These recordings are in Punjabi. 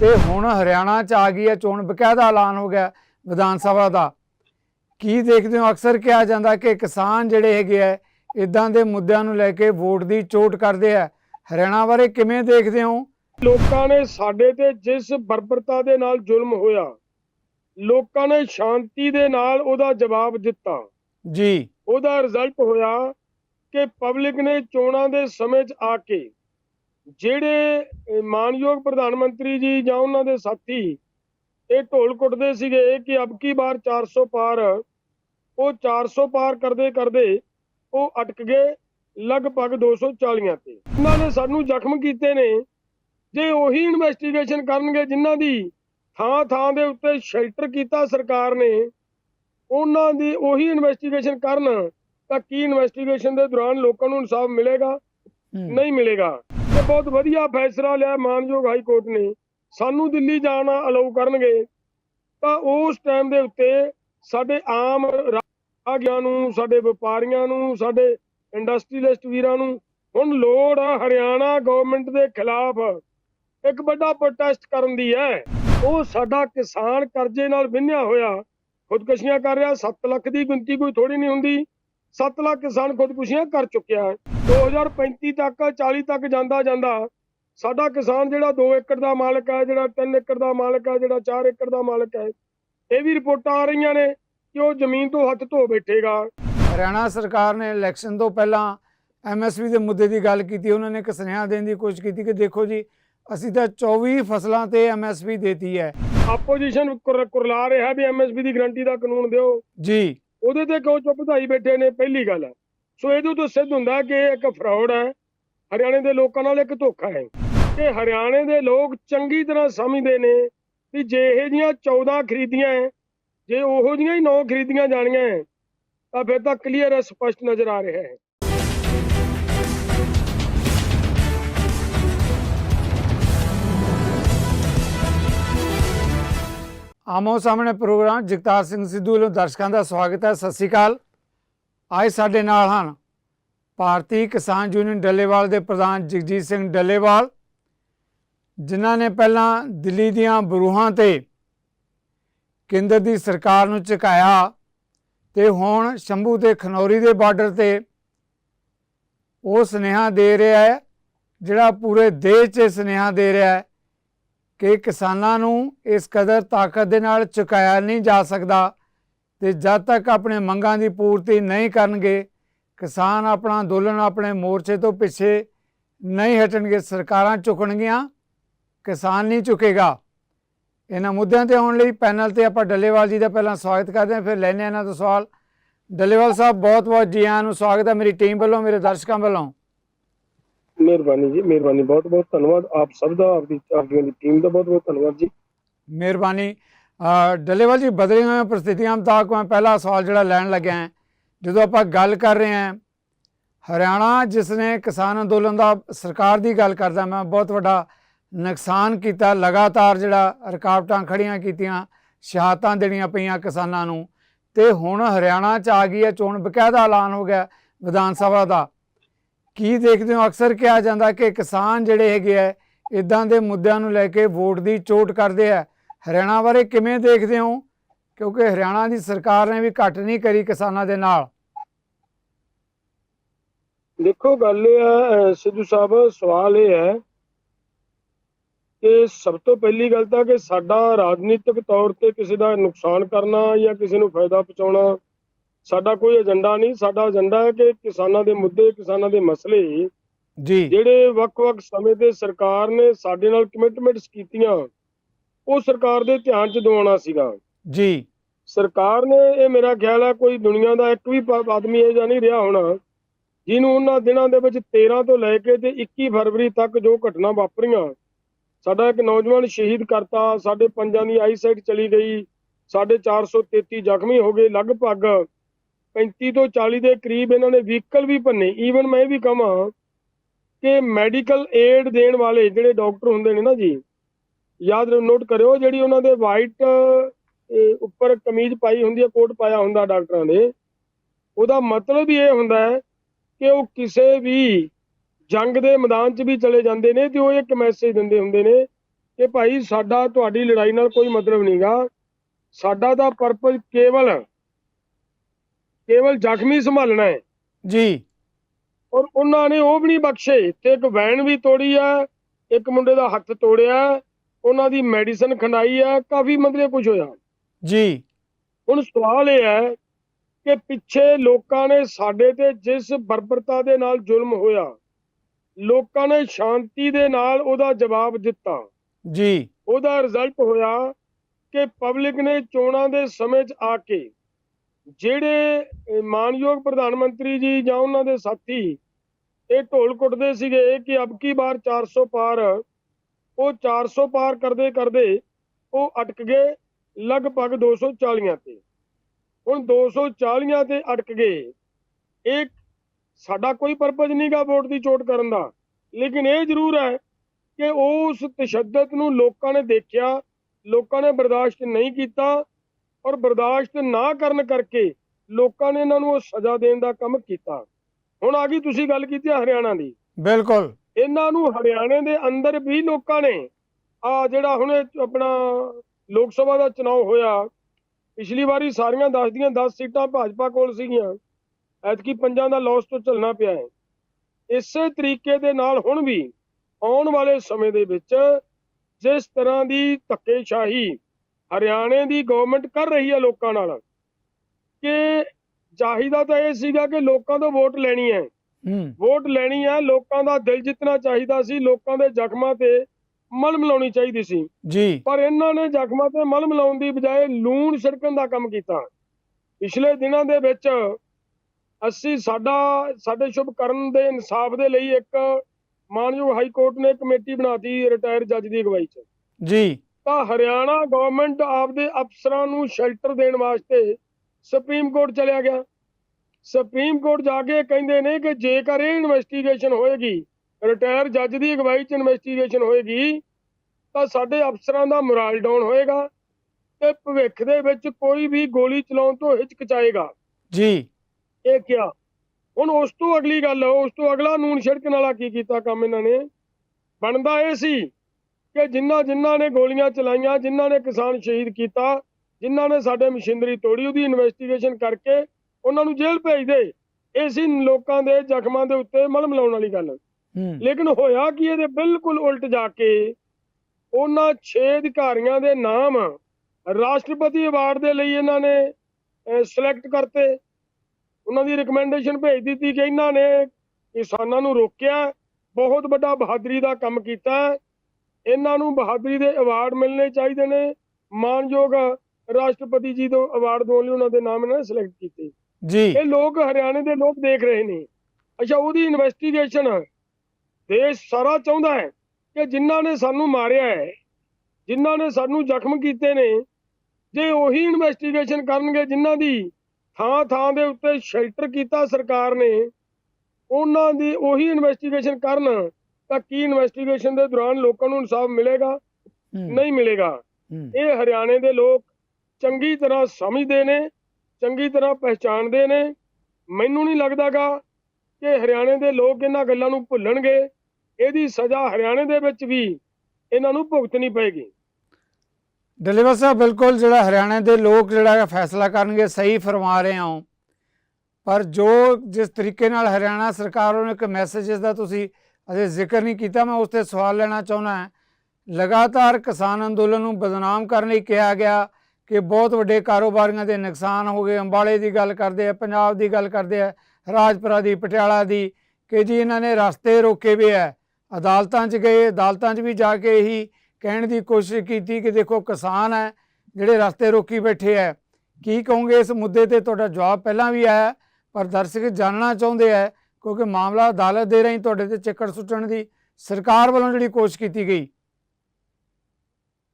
ਤੇ ਹੁਣ ਹਰਿਆਣਾ ਚ ਆ ਗਈ ਹੈ ਚੋਣ ਬਕਾਇਦਾ ਐਲਾਨ ਹੋ ਗਿਆ ਵਿਧਾਨ ਸਭਾ ਦਾ। ਕੀ ਦੇਖਦੇ ਹੋ? ਅਕਸਰ ਕਿਹਾ ਜਾਂਦਾ ਕਿ ਕਿਸਾਨ ਜਿਹੜੇ ਹੈਗੇ ਆ ਇਦਾਂ ਦੇ ਮੁੱਦਿਆਂ ਨੂੰ ਲੈ ਕੇ ਵੋਟ ਦੀ ਚੋਟ ਕਰਦੇ ਆ। ਹਰਿਆਣਾ ਬਾਰੇ ਕਿਵੇਂ ਦੇਖਦੇ ਹੋ? ਲੋਕਾਂ ਨੇ ਸਾਡੇ ਤੇ ਜਿਸ ਬਰਬਰਤਾ ਦੇ ਨਾਲ ਜ਼ੁਲਮ ਹੋਇਆ ਲੋਕਾਂ ਨੇ ਸ਼ਾਂਤੀ ਦੇ ਨਾਲ ਉਹਦਾ ਜਵਾਬ ਦਿੱਤਾ। ਜੀ। ਉਹਦਾ ਰਿਜ਼ਲਟ ਹੋਇਆ ਕਿ ਪਬਲਿਕ ਨੇ ਚੋਣਾਂ ਦੇ ਸਮੇਂ 'ਚ ਆ ਕੇ ਜਿਹੜੇ ਮਾਨਯੋਗ ਪ੍ਰਧਾਨ ਮੰਤਰੀ ਜੀ ਜਾਂ ਉਹਨਾਂ ਦੇ ਸਾਥੀ ਇਹ ਢੋਲ ਕੁੱਟਦੇ ਸੀਗੇ ਕਿ ਅਬ ਕੀ ਬਾਰ 400 ਪਾਰ ਉਹ 400 ਪਾਰ ਕਰਦੇ ਕਰਦੇ ਉਹ ਅਟਕ ਗਏ ਲਗਭਗ 240 ਤੇ। ਉਹਨਾਂ ਨੇ ਸਾਨੂੰ ਜ਼ਖਮ ਕੀਤੇ ਨੇ। ਜੇ ਉਹੀ ਇਨਵੈਸਟੀਗੇਸ਼ਨ ਕਰਨਗੇ ਜਿਨ੍ਹਾਂ ਦੀ ਥਾਂ ਥਾਂ ਦੇ ਉੱਤੇ ਸ਼ੈਲਟਰ ਕੀਤਾ ਸਰਕਾਰ ਨੇ ਉਹਨਾਂ ਦੀ ਉਹੀ ਇਨਵੈਸਟੀਗੇਸ਼ਨ ਕਰਨ ਤਾਂ ਕੀ ਇਨਵੈਸਟੀਗੇਸ਼ਨ ਦੇ ਦੌਰਾਨ ਲੋਕਾਂ ਨੂੰ ਇਨਸਾਫ ਮਿਲੇਗਾ। ਨਹੀਂ ਮਿਲੇਗਾ। ਬਹੁਤ ਵਧੀਆ ਫੈਸਲਾ ਲਿਆ ਮਾਨਯੋਗ ਹਾਈ ਕੋਰਟ ਨੇ। ਸਾਨੂੰ ਦਿੱਲੀ ਜਾਣਾ ਅਲਾਉ ਕਰਨਗੇ। ਤਾਂ ਉਸ ਟਾਈਮ ਦੇ ਉੱਤੇ ਸਾਡੇ ਆਮ ਰਾਹਗੀਰਾਂ ਨੂੰ, ਸਾਡੇ ਵਪਾਰੀਆਂ ਨੂੰ, ਸਾਡੇ ਇੰਡਸਟਰੀਲਿਸਟ ਵੀਰਾਂ ਨੂੰ ਹੁਣ ਲੋੜ ਆ ਹਰਿਆਣਾ ਗਵਰਨਮੈਂਟ ਦੇ ਖਿਲਾਫ ਇੱਕ ਵੱਡਾ ਪ੍ਰੋਟੈਸਟ ਕਰਨ ਦੀ ਹੈ। ਉਹ ਸਾਡਾ ਕਿਸਾਨ ਕਰਜ਼ੇ ਨਾਲ ਵਿੰਨਿਆ ਹੋਇਆ, ਖੁਦਕਸ਼ੀਆਂ ਕਰ ਰਿਹਾ 7 ਲੱਖ ਦੀ ਗਿਣਤੀ ਕੋਈ ਥੋੜੀ ਨਹੀਂ ਹੁੰਦੀ। 7 ਲੱਖ ਕਿਸਾਨ ਖੁਦਕੁਸ਼ੀਆਂ ਕਰ ਚੁੱਕਿਆ ਹੈ। 2035 ਤੱਕ 40 ਤੱਕ ਜਾਂਦਾ ਜਾਂਦਾ। ਸਾਡਾ ਕਿਸਾਨ ਜਿਹੜਾ 2 ਏਕੜ ਦਾ ਮਾਲਕ ਹੈ ਜਿਹੜਾ 3 ਏਕੜ ਦਾ ਮਾਲਕ ਹੈ ਜਿਹੜਾ 4 ਏਕੜ ਦਾ ਮਾਲਕ ਹੈ ਇਹ ਵੀ ਰਿਪੋਰਟਾਂ ਆ ਰਹੀਆਂ ਨੇ ਕਿ ਉਹ ਜ਼ਮੀਨ ਤੋਂ ਹੱਥ ਧੋ ਬੈਠੇਗਾ। ਹਰਿਆਣਾ ਸਰਕਾਰ ਨੇ ਇਲੈਕਸ਼ਨ ਤੋਂ ਪਹਿਲਾਂ ਐਮਐਸਪੀ ਦੇ ਮੁੱਦੇ ਦੀ ਗੱਲ ਕੀਤੀ ਉਹਨਾਂ ਨੇ ਇੱਕ ਸੁਨੇਹਾ ਦੇਣ ਦੀ ਕੋਸ਼ਿਸ਼ ਕੀਤੀ ਕਿ ਦੇਖੋ ਜੀ ਅਸੀਂ ਤਾਂ 24 ਫਸਲਾਂ ਤੇ ਐਮਐਸਪੀ ਦੇਤੀ ਹੈ। ਆਪੋਜੀਸ਼ਨ ਕੁਰਲਾ ਰਿਹਾ ਵੀ ਐਮਐਸਪੀ ਦੀ ਗਰੰਟੀ ਦਾ ਕਾਨੂੰਨ ਦਿਓ। ਜੀ। ਉਹਦੇ ਤੇ ਕਿਉਂ ਚੁੱਪ ਧਾਈ ਬੈਠੇ ਨੇ? ਪਹਿਲੀ ਗੱਲ ਸੋ ਇਹਦੇ ਤੋਂ ਸਿੱਧ ਹੁੰਦਾ ਕਿ ਇੱਕ ਫਰਾਡ ਹੈ। ਹਰਿਆਣੇ ਦੇ ਲੋਕਾਂ ਨਾਲ ਇੱਕ ਧੋਖਾ ਹੈ। ਕਿ ਹਰਿਆਣੇ ਦੇ ਲੋਕ ਚੰਗੀ ਤਰ੍ਹਾਂ ਸਮਝਦੇ ਨੇ ਕਿ ਜੇ ਇਹ ਜੀਆਂ 14 ਖਰੀਦੀਆਂ ਹੈ, ਜੇ ਉਹੋ ਜੀਆਂ ਹੀ 9 ਖਰੀਦੀਆਂ ਜਾਣੀਆਂ ਤਾਂ ਫਿਰ ਤਾਂ ਕਲੀਅਰ ਹੈ ਸਪਸ਼ਟ ਨਜ਼ਰ ਆ ਰਿਹਾ ਹੈ। ਆਮੋ ਸਾਹਮਣੇ ਪ੍ਰੋਗਰਾਮ ਜਗਤਾਰ ਸਿੰਘ ਸਿੱਧੂ ਵੱਲੋਂ ਦਰਸ਼ਕਾਂ ਦਾ ਸਵਾਗਤ ਹੈ। ਸਤਿ ਸ਼੍ਰੀ ਅਕਾਲ। ਅੱਜ ਸਾਡੇ ਨਾਲ ਹਨ ਭਾਰਤੀ ਕਿਸਾਨ ਯੂਨੀਅਨ ਡੱਲੇਵਾਲ ਦੇ ਪ੍ਰਧਾਨ ਜਗਜੀਤ ਸਿੰਘ ਡੱਲੇਵਾਲ, ਜਿਨ੍ਹਾਂ ਨੇ ਪਹਿਲਾਂ ਦਿੱਲੀ ਦੀਆਂ ਬਰੂਹਾਂ ਤੇ ਕੇਂਦਰ ਦੀ ਸਰਕਾਰ ਨੂੰ ਝੁਕਾਇਆ ਤੇ ਹੁਣ ਸ਼ੰਭੂ ਤੇ ਖਨੌਰੀ ਦੇ ਬਾਰਡਰ ਤੇ ਉਹ ਸੁਨੇਹਾ ਦੇ ਰਿਹਾ ਹੈ, ਜਿਹੜਾ ਪੂਰੇ ਦੇਸ਼ 'ਚ ਸੁਨੇਹਾ ਦੇ ਰਿਹਾ ਹੈ। ਕਿ ਕਿਸਾਨਾਂ ਨੂੰ ਇਸ ਕਦਰ ਤਾਕਤ ਦੇ ਨਾਲ ਚੁਕਾਇਆ ਨਹੀਂ ਜਾ ਸਕਦਾ ਤੇ ਜਦ ਤੱਕ ਆਪਣੇ ਮੰਗਾਂ ਦੀ ਪੂਰਤੀ ਨਹੀਂ ਕਰਨਗੇ, ਕਿਸਾਨ ਆਪਣਾ ਅੰਦੋਲਨ ਆਪਣੇ ਮੋਰਚੇ ਤੋਂ ਪਿੱਛੇ ਨਹੀਂ ਹਟਣਗੇ, ਸਰਕਾਰਾਂ ਝੁਕਣਗੀਆਂ, ਕਿਸਾਨ ਨਹੀਂ ਝੁਕੇਗਾ। ਇਹਨਾਂ ਮੁੱਦਿਆਂ ਤੇ ਆਉਣ ਲਈ ਪੈਨਲ ਤੇ ਆਪਾਂ ਡੱਲੇਵਾਲ ਜੀ ਦਾ ਪਹਿਲਾਂ ਸਵਾਗਤ ਕਰਦੇ ਹਾਂ, ਫਿਰ ਲੈਣੇ ਇਹਨਾਂ ਤੋਂ ਸਵਾਲ। ਡੱਲੇਵਾਲ ਸਾਹਿਬ ਬਹੁਤ ਬਹੁਤ ਜੀ ਆਇਆਂ ਨੂੰ ਸਵਾਗਤ ਹੈ, ਮੇਰੀ ਟੀਮ ਵੱਲੋਂ, ਮੇਰੇ ਦਰਸ਼ਕਾਂ ਵੱਲੋਂ। ਮਿਹਰਬਾਨੀ ਜੀ, ਮਿਹਰਬਾਨੀ, ਬਹੁਤ ਬਹੁਤ ਧੰਨਵਾਦ। ਆਪ ਸਭ ਦਾ, ਆਪਦੀ ਆਪਦੀ ਟੀਮ ਦਾ ਬਹੁਤ ਬਹੁਤ ਧੰਨਵਾਦ ਜੀ। ਮਿਹਰਬਾਨੀ। ਡੱਲੇਵਾਲ ਜੀ, ਬਦਲੀਆਂ ਹੋਈਆਂ ਪ੍ਰਸਥਿਤੀਆਂ ਮੁਤਾਬਕ ਮੈਂ ਪਹਿਲਾ ਸਵਾਲ ਜਿਹੜਾ ਲੈਣ ਲੱਗਿਆ ਹਾਂ, ਜਦੋਂ ਆਪਾਂ ਗੱਲ ਕਰ ਰਹੇ ਹਾਂ, ਹਰਿਆਣਾ ਜਿਸ ਨੇ ਕਿਸਾਨ ਅੰਦੋਲਨ ਦਾ ਸਰਕਾਰ ਦੀ ਗੱਲ ਕਰਦਾ, ਮੈਂ ਬਹੁਤ ਵੱਡਾ ਨੁਕਸਾਨ ਕੀਤਾ, ਲਗਾਤਾਰ ਜਿਹੜਾ ਰੁਕਾਵਟਾਂ ਖੜੀਆਂ ਕੀਤੀਆਂ, ਸ਼ਹਾਦਤਾਂ ਦੇਣੀਆਂ ਪਈਆਂ ਕਿਸਾਨਾਂ ਨੂੰ, ਤੇ ਹੁਣ ਹਰਿਆਣਾ ਚ ਆ ਗਈ ਹੈ, ਚੋਣ ਬਕਾਇਦਾ ਐਲਾਨ ਹੋ ਗਿਆ ਵਿਧਾਨ ਸਭਾ ਦਾ। ਕੀ ਦੇਖਦੇ ਹੋ? ਅਕਸਰ ਕਿਹਾ ਜਾਂਦਾ ਕਿ ਕਿਸਾਨ ਜਿਹੜੇ ਹੈਗੇ ਆ ਇਦਾਂ ਦੇ ਮੁੱਦਿਆਂ ਨੂੰ ਲੈ ਕੇ ਵੋਟ ਦੀ ਚੋਟ ਕਰਦੇ ਆ। ਹਰਿਆਣਾ ਬਾਰੇ ਕਿਵੇਂ ਦੇਖਦੇ ਹੋ? ਕਿਉਂਕਿ ਹਰਿਆਣਾ ਦੀ ਸਰਕਾਰ ਨੇ ਵੀ ਘੱਟ ਨਹੀਂ ਕਰੀ ਕਿਸਾਨਾਂ ਦੇ ਨਾਲ। ਦੇਖੋ, ਗੱਲ ਇਹ ਹੈ ਸਿੱਧੂ ਸਾਹਿਬ, ਸਵਾਲ ਇਹ ਹੈ ਕਿ ਸਭ ਤੋਂ ਪਹਿਲੀ ਗੱਲ ਤਾਂ ਕਿ ਸਾਡਾ ਰਾਜਨੀਤਿਕ ਤੌਰ ਤੇ ਕਿਸੇ ਦਾ ਨੁਕਸਾਨ ਕਰਨਾ ਜਾਂ ਕਿਸੇ ਨੂੰ ਫਾਇਦਾ ਪਹੁੰਚਾਉਣਾ ਸਾਡਾ ਕੋਈ ਏਜੰਡਾ ਨਹੀਂ ਸਾਡਾ ਏਜੰਡਾ ਹੈ ਕਿ ਕਿਸਾਨਾਂ ਦੇ ਮੁੱਦੇ ਕਿਸਾਨਾਂ ਦੇ ਮਸਲੇ ਜੀ। ਜਿਹੜੇ ਵੱਖ-ਵੱਖ ਸਮੇਂ ਤੇ ਸਰਕਾਰ ਨੇ ਸਾਡੇ ਨਾਲ ਕਮਿਟਮੈਂਟਸ ਕੀਤੀਆਂ ਉਹ ਸਰਕਾਰ ਦੇ ਧਿਆਨ 'ਚ ਦਿਵਾਉਣਾ ਸੀਗਾ। ਜੀ। ਸਰਕਾਰ ਨੇ ਇਹ ਮੇਰਾ ਖਿਆਲ ਹੈ ਕੋਈ ਦੁਨੀਆ ਦਾ ਇੱਕ ਵੀ ਆਦਮੀ ਇਹ ਜਾਂ ਨਹੀਂ ਰਿਹਾ ਹੋਣਾ ਜਿਹਨੂੰ ਉਹਨਾਂ ਦਿਨਾਂ ਦੇ ਵਿੱਚ 13 ਤੋਂ ਲੈ ਕੇ ਤੇ 21 ਫਰਵਰੀ ਤੱਕ ਜੋ ਘਟਨਾ ਵਾਪਰੀਆਂ ਸਾਡਾ ਇੱਕ ਨੌਜਵਾਨ ਸ਼ਹੀਦ ਕਰਤਾ ਸਾਡੇ ਪੰਜਾਂ ਦੀ ਆਈਸਾਈਟ ਚਲੀ ਗਈ ਸਾਡੇ 433 ਜ਼ਖਮੀ ਹੋ ਗਏ ਲਗਭਗ 35 ਤੋਂ 40 ਦੇ ਕਰੀਬ ਇਹਨਾਂ ਨੇ ਵਹੀਕਲ ਵੀ ਭੰਨੇ। ਈਵਨ ਮੈਂ ਇਹ ਵੀ ਕਹਾਂ ਕਿ ਮੈਡੀਕਲ ਏਡ ਦੇਣ ਵਾਲੇ ਜਿਹੜੇ ਡਾਕਟਰ ਹੁੰਦੇ ਨੇ ਨਾ ਜੀ, ਯਾਦ ਨੋਟ ਕਰਿਓ ਜਿਹੜੀ ਉਹਨਾਂ ਦੇ ਵਾਈਟ ਉੱਪਰ ਕਮੀਜ਼ ਪਾਈ ਹੁੰਦੀ ਹੈ, ਕੋਟ ਪਾਇਆ ਹੁੰਦਾ ਡਾਕਟਰਾਂ ਦੇ, ਉਹਦਾ ਮਤਲਬ ਹੀ ਇਹ ਹੁੰਦਾ ਹੈ ਕਿ ਉਹ ਕਿਸੇ ਵੀ ਜੰਗ ਦੇ ਮੈਦਾਨ 'ਚ ਵੀ ਚਲੇ ਜਾਂਦੇ ਨੇ ਤੇ ਉਹ ਇੱਕ ਮੈਸੇਜ ਦਿੰਦੇ ਹੁੰਦੇ ਨੇ ਕਿ ਭਾਈ ਸਾਡਾ ਤੁਹਾਡੀ ਲੜਾਈ ਨਾਲ ਕੋਈ ਮਤਲਬ ਨਹੀਂਗਾ ਸਾਡਾ ਤਾਂ ਪਰਪਸ ਕੇਵਲ ਕੇਵਲ ਜ਼ਖਮੀ ਸੰਭਾਲਣਾ ਹੈ। ਜੀ। ਔਰ ਉਹਨਾਂ ਨੇ ਉਹ ਵੀ ਨਹੀਂ ਬਖਸ਼ੇ। ਤੇ ਇੱਕ ਵੈਨ ਵੀ ਤੋੜੀ ਆ ਇੱਕ ਮੁੰਡੇ ਦਾ ਹੱਥ ਤੋੜਿਆ ਉਹਨਾਂ ਦੀ ਮੈਡੀਸਨ ਖੰਡਾਈ ਆ ਕਾਫੀ ਮਤਲਬ ਕੁਝ ਹੋਇਆ। ਜੀ। ਹੁਣ ਸਵਾਲ ਇਹ ਹੈ ਕਿ ਪਿੱਛੇ ਲੋਕਾਂ ਨੇ ਸਾਡੇ ਤੇ ਜਿਸ ਬਰਬਰਤਾ ਦੇ ਨਾਲ ਜ਼ੁਲਮ ਹੋਇਆ ਲੋਕਾਂ ਨੇ ਸ਼ਾਂਤੀ ਦੇ ਨਾਲ ਉਹਦਾ ਜਵਾਬ ਦਿੱਤਾ। ਜੀ। ਉਹਦਾ ਰਿਜ਼ਲਟ ਹੋਇਆ ਕਿ ਪਬਲਿਕ ਨੇ ਚੋਣਾਂ ਦੇ ਸਮੇਂ 'ਚ ਆ ਕੇ ਜਿਹੜੇ ਮਾਨਯੋਗ ਪ੍ਰਧਾਨ ਮੰਤਰੀ ਜੀ ਜਾਂ ਉਹਨਾਂ ਦੇ ਸਾਥੀ ਇਹ ਢੋਲ ਕੁੱਟਦੇ ਸੀਗੇ ਕਿ ਅਬ ਕੀ ਬਾਰ 400 ਪਾਰ, ਉਹ 400 ਪਾਰ ਕਰਦੇ ਕਰਦੇ ਉਹ ਅਟਕ ਗਏ ਲਗਭਗ 240 ਤੇ। ਹੁਣ 240 ਤੇ ਅਟਕ ਗਏ, ਇਹ ਸਾਡਾ ਕੋਈ ਪਰਪਸ ਨਹੀਂਗਾ ਵੋਟ ਦੀ ਚੋਟ ਕਰਨ ਦਾ। ਲੇਕਿਨ ਇਹ ਜ਼ਰੂਰ ਹੈ ਕਿ ਉਸ ਤਸ਼ੱਦਦ ਨੂੰ ਲੋਕਾਂ ਨੇ ਦੇਖਿਆ, ਲੋਕਾਂ ਨੇ ਬਰਦਾਸ਼ਤ ਨਹੀਂ ਕੀਤਾ ਔਰ ਬਰਦਾਸ਼ਤ ਨਾ ਕਰਨ ਕਰਕੇ ਲੋਕਾਂ ਨੇ ਇਹਨਾਂ ਨੂੰ ਉਹ ਸਜ਼ਾ ਦੇਣ ਦਾ ਕੰਮ ਕੀਤਾ। ਹੁਣ ਆ ਗਈ ਤੁਸੀਂ ਗੱਲ ਕੀਤੀ ਹਰਿਆਣਾ ਦੀ। ਬਿਲਕੁਲ। ਇਹਨਾਂ ਨੂੰ ਹਰਿਆਣੇ ਦੇ ਅੰਦਰ ਵੀ ਲੋਕਾਂ ਨੇ ਆ ਜਿਹੜਾ ਹੁਣ ਆਪਣਾ ਲੋਕ ਸਭਾ ਦਾ ਚੋਣ ਹੋਇਆ ਪਿਛਲੀ ਵਾਰੀ ਸਾਰੀਆਂ 10 ਦੀਆਂ 10 ਸੀਟਾਂ ਭਾਜਪਾ ਕੋਲ ਸੀਗੀਆਂ ਐਤਕੀ ਪੰਜਾਂ ਦਾ ਲਾਸ ਤੋਂ ਚੱਲਣਾ ਪਿਆ ਹੈ। ਇਸੇ ਤਰੀਕੇ ਦੇ ਨਾਲ ਹੁਣ ਵੀ ਆਉਣ ਵਾਲੇ ਸਮੇਂ ਦੇ ਵਿੱਚ ਜਿਸ ਤਰ੍ਹਾਂ ਦੀ ਧੱਕੇਸ਼ਾਹੀ ਹਰਿਆਣੇ ਦੀ ਗਵਰਨਮੈਂਟ ਕਰ ਰਹੀ ਹੈ ਲੋਕਾਂ ਨਾਲ ਕਿ ਚਾਹੀਦਾ ਤਾਂ ਇਹ ਸੀਗਾ ਕਿ ਲੋਕਾਂ ਤੋਂ ਵੋਟ ਲੈਣੀ ਹੈ। ਹੂੰ। ਵੋਟ ਲੈਣੀ ਹੈ ਲੋਕਾਂ ਦਾ ਦਿਲ ਜਿੱਤਣਾ ਚਾਹੀਦਾ ਸੀ ਲੋਕਾਂ ਦੇ ਜ਼ਖਮਾਂ ਤੇ ਮਲਮ ਲਾਉਣੀ ਚਾਹੀਦੀ ਸੀ। ਜੀ। ਪਰ ਇਹਨਾਂ ਨੇ ਜ਼ਖਮਾਂ ਤੇ ਮਲਮ ਲਾਉਣ ਦੀ ਬਜਾਏ ਲੂਣ ਛਿੜਕਣ ਦਾ ਕੰਮ ਕੀਤਾ। ਪਿਛਲੇ ਦਿਨਾਂ ਦੇ ਵਿੱਚ ਅਸੀਂ ਸਾਡਾ ਸਾਡੇ ਸ਼ੁਭ ਕਰਨ ਦੇ ਇਨਸਾਫ ਦੇ ਲਈ ਇੱਕ ਮਾਨਯੋਗ ਹਾਈ ਕੋਰਟ ਨੇ ਕਮੇਟੀ ਬਣਾਤੀ ਰਿਟਾਇਰ ਜੱਜ ਦੀ ਅਗਵਾਈ 'ਚ। ਜੀ। ਤਾਂ ਹਰਿਆਣਾ ਗਵਰਨਮੈਂਟ ਆਪਦੇ ਅਫਸਰਾਂ ਨੂੰ ਸ਼ੈਲਟਰ ਦੇਣ ਵਾਸਤੇ ਸੁਪਰੀਮ ਕੋਰਟ ਚਲਿਆ ਗਿਆ। ਸੁਪਰੀਮ ਕੋਰਟ ਜਾ ਕੇ ਕਹਿੰਦੇ ਨੇ ਕਿ ਜੇਕਰ ਇਹ ਇਨਵੈਸਟੀਗੇਸ਼ਨ ਹੋਏਗੀ ਰਿਟਾਇਰ ਜੱਜ ਦੀ ਅਗਵਾਈ 'ਚ ਇਨਵੈਸਟੀਗੇਸ਼ਨ ਹੋਏਗੀ ਤਾਂ ਸਾਡੇ ਅਫਸਰਾਂ ਦਾ ਮੋਰਲ ਡਾਊਨ ਹੋਏਗਾ ਤੇ ਭਵਿੱਖ ਦੇ ਵਿੱਚ ਕੋਈ ਵੀ ਗੋਲੀ ਚਲਾਉਣ ਤੋਂ ਹਿਚਕਚਾਏਗਾ। ਜੀ। ਇਹ ਕਿਹਾ ਹੁਣ ਉਸ ਤੋਂ ਅਗਲੀ ਗੱਲ ਉਸ ਤੋਂ ਅਗਲਾ ਨੂਨ ਛਿੜਕਣ ਵਾਲਾ ਕੀ ਕੀਤਾ ਕੰਮ ਇਹਨਾਂ ਨੇ? ਬਣਦਾ ਇਹ ਸੀ ਕਿ ਜਿਨ੍ਹਾਂ ਜਿਨ੍ਹਾਂ ਨੇ ਗੋਲੀਆਂ ਚਲਾਈਆਂ ਜਿਨ੍ਹਾਂ ਨੇ ਕਿਸਾਨ ਸ਼ਹੀਦ ਕੀਤਾ ਜਿਨ੍ਹਾਂ ਨੇ ਸਾਡੇ ਮਸ਼ੀਨਰੀ ਤੋੜੀ ਉਹਦੀ ਇਨਵੈਸਟੀਗੇਸ਼ਨ ਕਰਕੇ ਉਹਨਾਂ ਨੂੰ ਜੇਲ੍ਹ ਭੇਜ ਦੇ। ਇਹ ਸੀ ਲੋਕਾਂ ਦੇ ਜ਼ਖਮਾਂ ਦੇ ਉੱਤੇ ਮਲਮ ਲਾਉਣ ਵਾਲੀ ਗੱਲ। ਲੇਕਿਨ ਹੋਇਆ ਕਿ ਇਹਦੇ ਬਿਲਕੁਲ ਉਲਟ ਜਾ ਕੇ ਉਹਨਾਂ 6 ਅਧਿਕਾਰੀਆਂ ਦੇ ਨਾਮ ਰਾਸ਼ਟਰਪਤੀ ਅਵਾਰਡ ਦੇ ਲਈ ਇਹਨਾਂ ਨੇ ਸਿਲੈਕਟ ਕਰਤੇ। ਉਹਨਾਂ ਦੀ ਰਿਕਮੈਂਡੇਸ਼ਨ ਭੇਜ ਦਿੱਤੀ ਕਿ ਇਹਨਾਂ ਨੇ ਕਿਸਾਨਾਂ ਨੂੰ ਰੋਕਿਆ ਬਹੁਤ ਵੱਡਾ ਬਹਾਦਰੀ ਦਾ ਕੰਮ ਕੀਤਾ। ਹੈ। ਇਹਨਾਂ ਨੂੰ ਬਹਾਦਰੀ ਦੇ ਅਵਾਰਡ ਮਿਲਣੇ ਚਾਹੀਦੇ ਨੇ। ਮਾਨਯੋਗ ਰਾਸ਼ਟਰਪਤੀ ਜੀ ਤੋਂ ਅਵਾਰਡ ਦਿਵਾਉਣ ਲਈ ਉਹਨਾਂ ਦੇ ਨਾਮ ਇਹਨਾਂ ਨੇ ਸਿਲੈਕਟ ਕੀਤੇ। ਜੀ। ਇਹ ਲੋਕ ਹਰਿਆਣੇ ਦੇ ਲੋਕ ਦੇਖ ਰਹੇ ਨੇ। ਅੱਛਾ ਉਹਦੀ ਇਨਵੈਸਟੀਗੇਸ਼ਨ ਦੇਸ਼ ਸਾਰਾ ਚਾਹੁੰਦਾ ਹੈ ਕਿ ਜਿਨ੍ਹਾਂ ਨੇ ਸਾਨੂੰ ਮਾਰਿਆ ਹੈ ਜਿਨ੍ਹਾਂ ਨੇ ਸਾਨੂੰ ਜ਼ਖਮ ਕੀਤੇ ਨੇ ਜੇ ਉਹੀ ਇਨਵੈਸਟੀਗੇਸ਼ਨ ਕਰਨਗੇ ਜਿਨ੍ਹਾਂ ਦੀ ਥਾਂ ਥਾਂ ਦੇ ਉੱਤੇ ਸ਼ੈਲਟਰ ਕੀਤਾ ਸਰਕਾਰ ਨੇ ਉਹਨਾਂ ਦੀ ਉਹੀ ਇਨਵੈਸਟੀਗੇਸ਼ਨ ਕਰਨ ਤਾਂ ਕੀ ਇਨਵੈਸਟੀਗੇਸ਼ਨ ਦੇ ਦੌਰਾਨ ਲੋਕਾਂ ਨੂੰ ਇਨਸਾਫ ਮਿਲੇਗਾ? ਨਹੀਂ ਮਿਲੇਗਾ। ਇਹ ਹਰਿਆਣੇ ਦੇ ਲੋਕ ਚੰਗੀ ਤਰ੍ਹਾਂ ਸਮਝਦੇ ਨੇ ਚੰਗੀ ਤਰ੍ਹਾਂ ਪਹਿਚਾਣਦੇ ਨੇ। ਮੈਨੂੰ ਨਹੀਂ ਲੱਗਦਾਗਾ ਕਿ ਹਰਿਆਣੇ ਦੇ ਲੋਕ ਇਹਨਾਂ ਗੱਲਾਂ ਨੂੰ ਭੁੱਲਣਗੇ। ਇਹਦੀ ਸਜ਼ਾ ਹਰਿਆਣੇ ਦੇ ਵਿੱਚ ਵੀ ਇਹਨਾਂ ਨੂੰ ਭੁਗਤਣੀ ਪਏਗੀ। ਡਲੇਵਾ ਸਾਹਿਬ ਬਿਲਕੁਲ ਜਿਹੜਾ ਹਰਿਆਣਾ ਦੇ ਲੋਕ ਜਿਹੜਾ ਫੈਸਲਾ ਕਰਨਗੇ ਸਹੀ ਫਰਮਾ ਰਹੇ ਹੋ। ਪਰ ਜੋ ਜਿਸ ਤਰੀਕੇ ਨਾਲ ਹਰਿਆਣਾ ਸਰਕਾਰ ਵੱਲੋਂ ਇੱਕ ਮੈਸੇजेस ਦਾ ਤੁਸੀਂ ਅਜੇ ਜ਼ਿਕਰ ਨਹੀਂ ਕੀਤਾ, ਮੈਂ ਉਸ ਤੇ ਸਵਾਲ ਲੈਣਾ ਚਾਹੁੰਦਾ ਹਾਂ। ਲਗਾਤਾਰ ਕਿਸਾਨ ਅੰਦੋਲਨ ਨੂੰ ਬਦਨਾਮ ਕਰਨ ਲਈ ਕਿਹਾ ਗਿਆ ਕਿ ਬਹੁਤ ਵੱਡੇ ਕਾਰੋਬਾਰੀਆਂ ਦੇ ਨੁਕਸਾਨ ਹੋ ਗਏ। ਅੰਬਾਲੇ ਦੀ ਗੱਲ ਕਰਦੇ ਆ, ਪੰਜਾਬ ਦੀ ਗੱਲ ਕਰਦੇ ਆ, ਰਾਜਪੁਰਾ ਦੀ, ਪਟਿਆਲਾ ਦੀ, ਕਿ ਜੀ ਇਹਨਾਂ ਨੇ ਰਸਤੇ ਰੋਕੇ ਵੀ ਹੈ ਅਦਾਲਤਾਂ 'ਚ ਗਏ, ਅਦਾਲਤਾਂ 'ਚ ਵੀ ਜਾ ਕੇ ਇਹੀ ਕਹਿਣ ਦੀ ਕੋਸ਼ਿਸ਼ ਕੀਤੀ ਕਿ ਦੇਖੋ ਕਿਸਾਨ ਹੈ, ਜਿਹੜੇ ਰਸਤੇ ਰੋਕੀ ਬੈਠੇ ਹੈ ਕੀ ਕਹੋਗੇ ਇਸ ਮੁੱਦੇ ਤੇ? ਤੁਹਾਡਾ ਜਵਾਬ ਪਹਿਲਾਂ ਵੀ ਆਇਆ, ਪਰ ਦਰਸ਼ਕ ਜਾਣਨਾ ਚਾਹੁੰਦੇ ਹੈ ਕਿਉਂਕਿ ਮਾਮਲਾ ਅਦਾਲਤ ਦੇ ਰਹੀ ਤੁਹਾਡੇ ਤੇ ਚੱਕਰ ਸੁੱਟਣ ਦੀ ਸਰਕਾਰ ਵੱਲੋਂ ਜਿਹੜੀ ਕੋਸ਼ਿਸ਼ ਕੀਤੀ ਗਈ।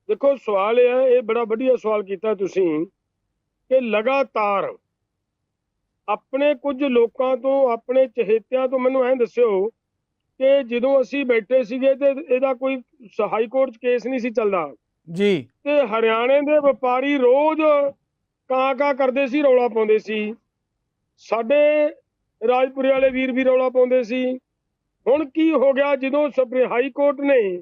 ਦੇਖੋ ਸਵਾਲ ਇਹ ਹੈ ਇਹ ਬੜਾ ਵਧੀਆ ਸਵਾਲ ਕੀਤਾ ਤੁਸੀਂ ਕਿ ਲਗਾਤਾਰ ਆਪਣੇ ਕੁਝ ਲੋਕਾਂ ਤੋਂ ਆਪਣੇ ਚਹੇਤਿਆਂ ਤੋਂ ਮੈਨੂੰ ਐਂ ਦੱਸਿਓ ਕਿ ਜਦੋਂ ਅਸੀਂ ਬੈਠੇ ਸੀਗੇ ਤੇ ਇਹਦਾ ਕੋਈ ਹਾਈ ਕੋਰਟ 'ਚ ਕੇਸ ਨਹੀਂ ਸੀ ਚੱਲਦਾ। ਜੀ। ਤੇ ਹਰਿਆਣੇ ਦੇ ਵਪਾਰੀ ਰੋਜ਼ ਕਾਂ ਕਾਂ ਕਰਦੇ ਸੀ ਰੌਲਾ ਪਾਉਂਦੇ ਸੀ। ਸਾਡੇ ਰਾਜਪੁਰੇ ਵਾਲੇ ਵੀਰ ਵੀ ਰੌਲਾ ਪਾਉਂਦੇ ਸੀ। ਹੁਣ ਕੀ ਹੋ ਗਿਆ ਜਦੋਂ ਸੁਪਰੀਮ ਹਾਈ ਕੋਰਟ ਨੇ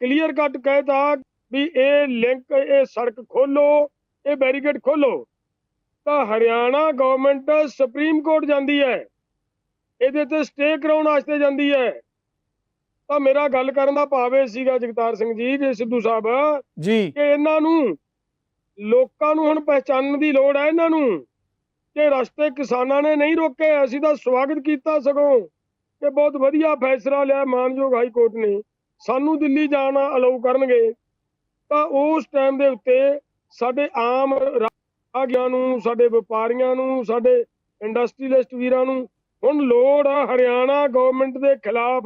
ਕਲੀਅਰ ਕੱਟ ਕਹਿਤਾ ਵੀ ਇਹ ਲਿੰਕ ਇਹ ਸੜਕ ਖੋਲੋ ਇਹ ਬੈਰੀਕੇਡ ਖੋਲੋ ਤਾਂ ਹਰਿਆਣਾ ਗਵਰਨਮੈਂਟ ਸੁਪਰੀਮ ਕੋਰਟ ਜਾਂਦੀ ਹੈ। ਇਹਦੇ ਤੇ ਸਟੇ ਕਰਾਉਣ ਵਾਸਤੇ ਜਾਂਦੀ ਹੈ। ਤਾਂ ਮੇਰਾ ਗੱਲ ਕਰਨ ਦਾ ਭਾਵ ਇਹ ਸੀਗਾ ਜਗਤਾਰ ਸਿੰਘ ਜੀ ਜੇ ਸਿੱਧੂ ਸਾਹਿਬ ਜੀ। ਕਿ ਇਹਨਾਂ ਨੂੰ ਲੋਕਾਂ ਨੂੰ ਹੁਣ ਪਹਿਚਾਨਣ ਦੀ ਲੋੜ ਹੈ ਇਹਨਾਂ ਨੂੰ। ਕਿ ਰਸਤੇ ਕਿਸਾਨਾਂ ਨੇ ਨਹੀਂ ਰੋਕੇ, ਅਸੀਂ ਤਾਂ ਸਵਾਗਤ ਕੀਤਾ ਸਗੋਂ ਕਿ ਬਹੁਤ ਵਧੀਆ ਫੈਸਲਾ ਲਿਆ ਮਾਨਯੋਗ ਹਾਈ ਕੋਰਟ ਨੇ। ਸਾਨੂੰ ਦਿੱਲੀ ਜਾਣਾ ਅਲਾਉ ਕਰਨਗੇ। ਤਾਂ ਉਸ ਟਾਈਮ ਦੇ ਉੱਤੇ ਸਾਡੇ ਆਮ ਰਾਹਗੀਰਾਂ ਨੂੰ, ਸਾਡੇ ਵਪਾਰੀਆਂ ਨੂੰ, ਸਾਡੇ ਇੰਡਸਟਰੀਲਿਸਟ ਵੀਰਾਂ ਨੂੰ ਹੁਣ ਲੋੜ ਆ ਹਰਿਆਣਾ ਗਵਰਨਮੈਂਟ ਦੇ ਖਿਲਾਫ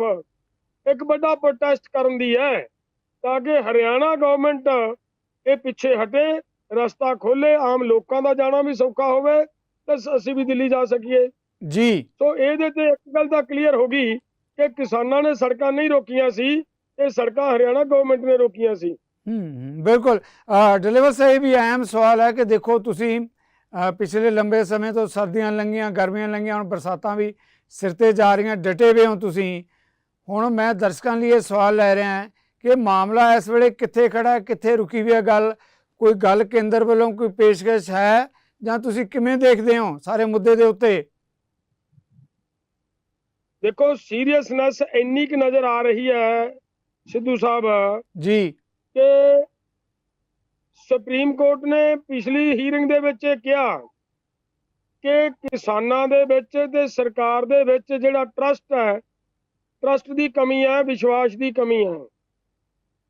ਇੱਕ ਵੱਡਾ ਪ੍ਰੋਟੈਸਟ ਕਰਨ ਦੀ ਹੈ, ਤਾਂ ਕਿ ਹਰਿਆਣਾ ਗਵਰਨਮੈਂਟ ਇਹ ਪਿੱਛੇ ਹਟੇ, ਰਸਤਾ ਖੋਲੇ, ਆਮ ਲੋਕਾਂ ਦਾ ਜਾਣਾ ਵੀ ਸੌਖਾ ਹੋਵੇ ਤੇ ਅਸੀਂ ਵੀ ਦਿੱਲੀ ਜਾ ਸਕੀਏ। ਜੀ। ਸੋ ਇਹਦੇ ਤੇ ਇੱਕ ਗੱਲ ਤਾਂ ਕਲੀਅਰ ਹੋ ਗਈ ਕਿ ਕਿਸਾਨਾਂ ਨੇ ਸੜਕਾਂ ਨਹੀਂ ਰੋਕੀਆਂ ਸੀ ਇਹ ਸੜਕਾਂ ਹਰਿਆਣਾ ਗਵਰਨਮੈਂਟ ਨੇ ਰੋਕੀਆਂ ਸੀ। ਹੂੰ ਬਿਲਕੁਲ। ਡਿਲੀਵਰ ਸਾਹਿਬ ਵੀ ਅਹਿਮ ਸਵਾਲ ਹੈ ਕਿ ਦੇਖੋ ਤੁਸੀਂ ਪਿਛਲੇ ਲੰਬੇ ਸਮੇਂ ਤੋਂ ਸਰਦੀਆਂ ਲੰਘੀਆਂ ਗਰਮੀਆਂ ਲੰਘੀਆਂ ਹੁਣ ਬਰਸਾਤਾਂ ਵੀ ਸਿਰ ਤੇ ਜਾ ਰਹੀਆਂ ਡਟੇ ਹੋਏ ਹੋ ਤੁਸੀਂ। ਹੁਣ ਮੈਂ ਦਰਸ਼ਕਾਂ ਲਈ ਇਹ ਸਵਾਲ ਲੈ ਰਿਹਾ ਹਾਂ ਕਿ ਮਾਮਲਾ ਇਸ ਵੇਲੇ ਕਿੱਥੇ ਖੜਾ ਹੈ ਕਿੱਥੇ ਰੁਕੀ ਹੋਈ ਹੈ ਗੱਲ? ਕੋਈ ਗੱਲ ਕੇਂਦਰ ਵੱਲੋਂ ਕੋਈ ਪੇਸ਼ਕਸ਼ ਹੈ? ਜਾਂ ਤੁਸੀਂ ਕਿਵੇਂ ਦੇਖਦੇ ਹੋ ਸਾਰੇ ਮੁੱਦੇ ਦੇ ਉੱਤੇ? ਦੇਖੋ ਸੀਰੀਅਸਨੈਸ ਇੰਨੀ ਕਿ ਨਜ਼ਰ ਆ ਰਹੀ ਹੈ ਸਿੱਧੂ ਸਾਹਿਬ ਜੀ। ਕਿ ਸੁਪਰੀਮ ਕੋਰਟ ਨੇ ਪਿਛਲੀ ਹੀਅਰਿੰਗ ਦੇ ਵਿੱਚ ਕਿਹਾ ਕਿ ਕਿਸਾਨਾਂ ਦੇ ਵਿੱਚ ਤੇ ਸਰਕਾਰ ਦੇ ਵਿੱਚ ਜਿਹੜਾ ਟਰਸਟ ਹੈ ਟਰਸਟ ਦੀ ਕਮੀ ਹੈ ਵਿਸ਼ਵਾਸ ਦੀ ਕਮੀ ਹੈ।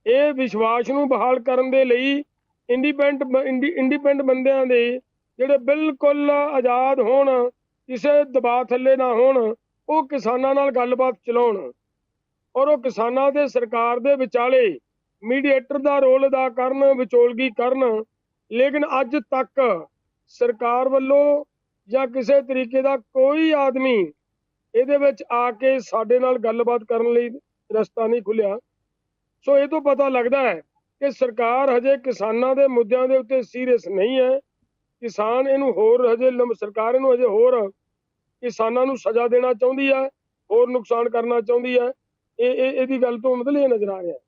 ਇਹ ਵਿਸ਼ਵਾਸ ਨੂੰ ਬਹਾਲ ਕਰਨ ਦੇ ਲਈ ਇੰਡੀਪੈਂਡੈਂਟ ਇੰਡੀਪੈਂਡੈਂਟ ਬੰਦਿਆਂ ਦੇ ਜਿਹੜੇ ਬਿਲਕੁਲ ਆਜ਼ਾਦ ਹੋਣ, ਕਿਸੇ ਦਬਾਅ ਥੱਲੇ ਨਾ ਹੋਣ, ਉਹ ਕਿਸਾਨਾਂ ਨਾਲ ਗੱਲਬਾਤ ਚਲਾਉਣ। ਔਰ ਉਹ ਕਿਸਾਨਾਂ ਤੇ ਸਰਕਾਰ ਦੇ ਵਿਚਾਲੇ ਮੀਡੀਏਟਰ ਦਾ ਰੋਲ ਅਦਾ ਕਰਨ, ਵਿਚੋਲਗੀ ਕਰਨ। ਲੇਕਿਨ ਅੱਜ ਤੱਕ ਸਰਕਾਰ ਵੱਲੋਂ ਜਾਂ ਕਿਸੇ ਤਰੀਕੇ ਦਾ ਕੋਈ ਆਦਮੀ ਇਹਦੇ ਵਿੱਚ ਆ ਕੇ ਸਾਡੇ ਨਾਲ ਗੱਲਬਾਤ ਕਰਨ ਲਈ ਰਸਤਾ ਨਹੀਂ ਖੁੱਲਿਆ। ਸੋ ਇਹ ਤੋਂ ਪਤਾ ਲੱਗਦਾ ਹੈ ਕਿ ਸਰਕਾਰ ਹਜੇ ਕਿਸਾਨਾਂ ਦੇ ਮੁੱਦਿਆਂ ਦੇ ਉੱਤੇ ਸੀਰੀਅਸ ਨਹੀਂ ਹੈ। ਕਿਸਾਨ ਇਹਨੂੰ ਹੋਰ ਹਜੇ ਸਰਕਾਰ ਇਹਨੂੰ ਹਜੇ ਹੋਰ ਕਿਸਾਨਾਂ ਨੂੰ ਸਜ਼ਾ ਦੇਣਾ ਚਾਹੁੰਦੀ ਹੈ, ਹੋਰ ਨੁਕਸਾਨ ਕਰਨਾ ਚਾਹੁੰਦੀ ਹੈ, ਇਹ ਇਹ, ਇਹਦੀ ਗੱਲ ਤੋਂ ਮਤਲਬ ਇਹ ਨਜ਼ਰ ਆ ਰਿਹਾ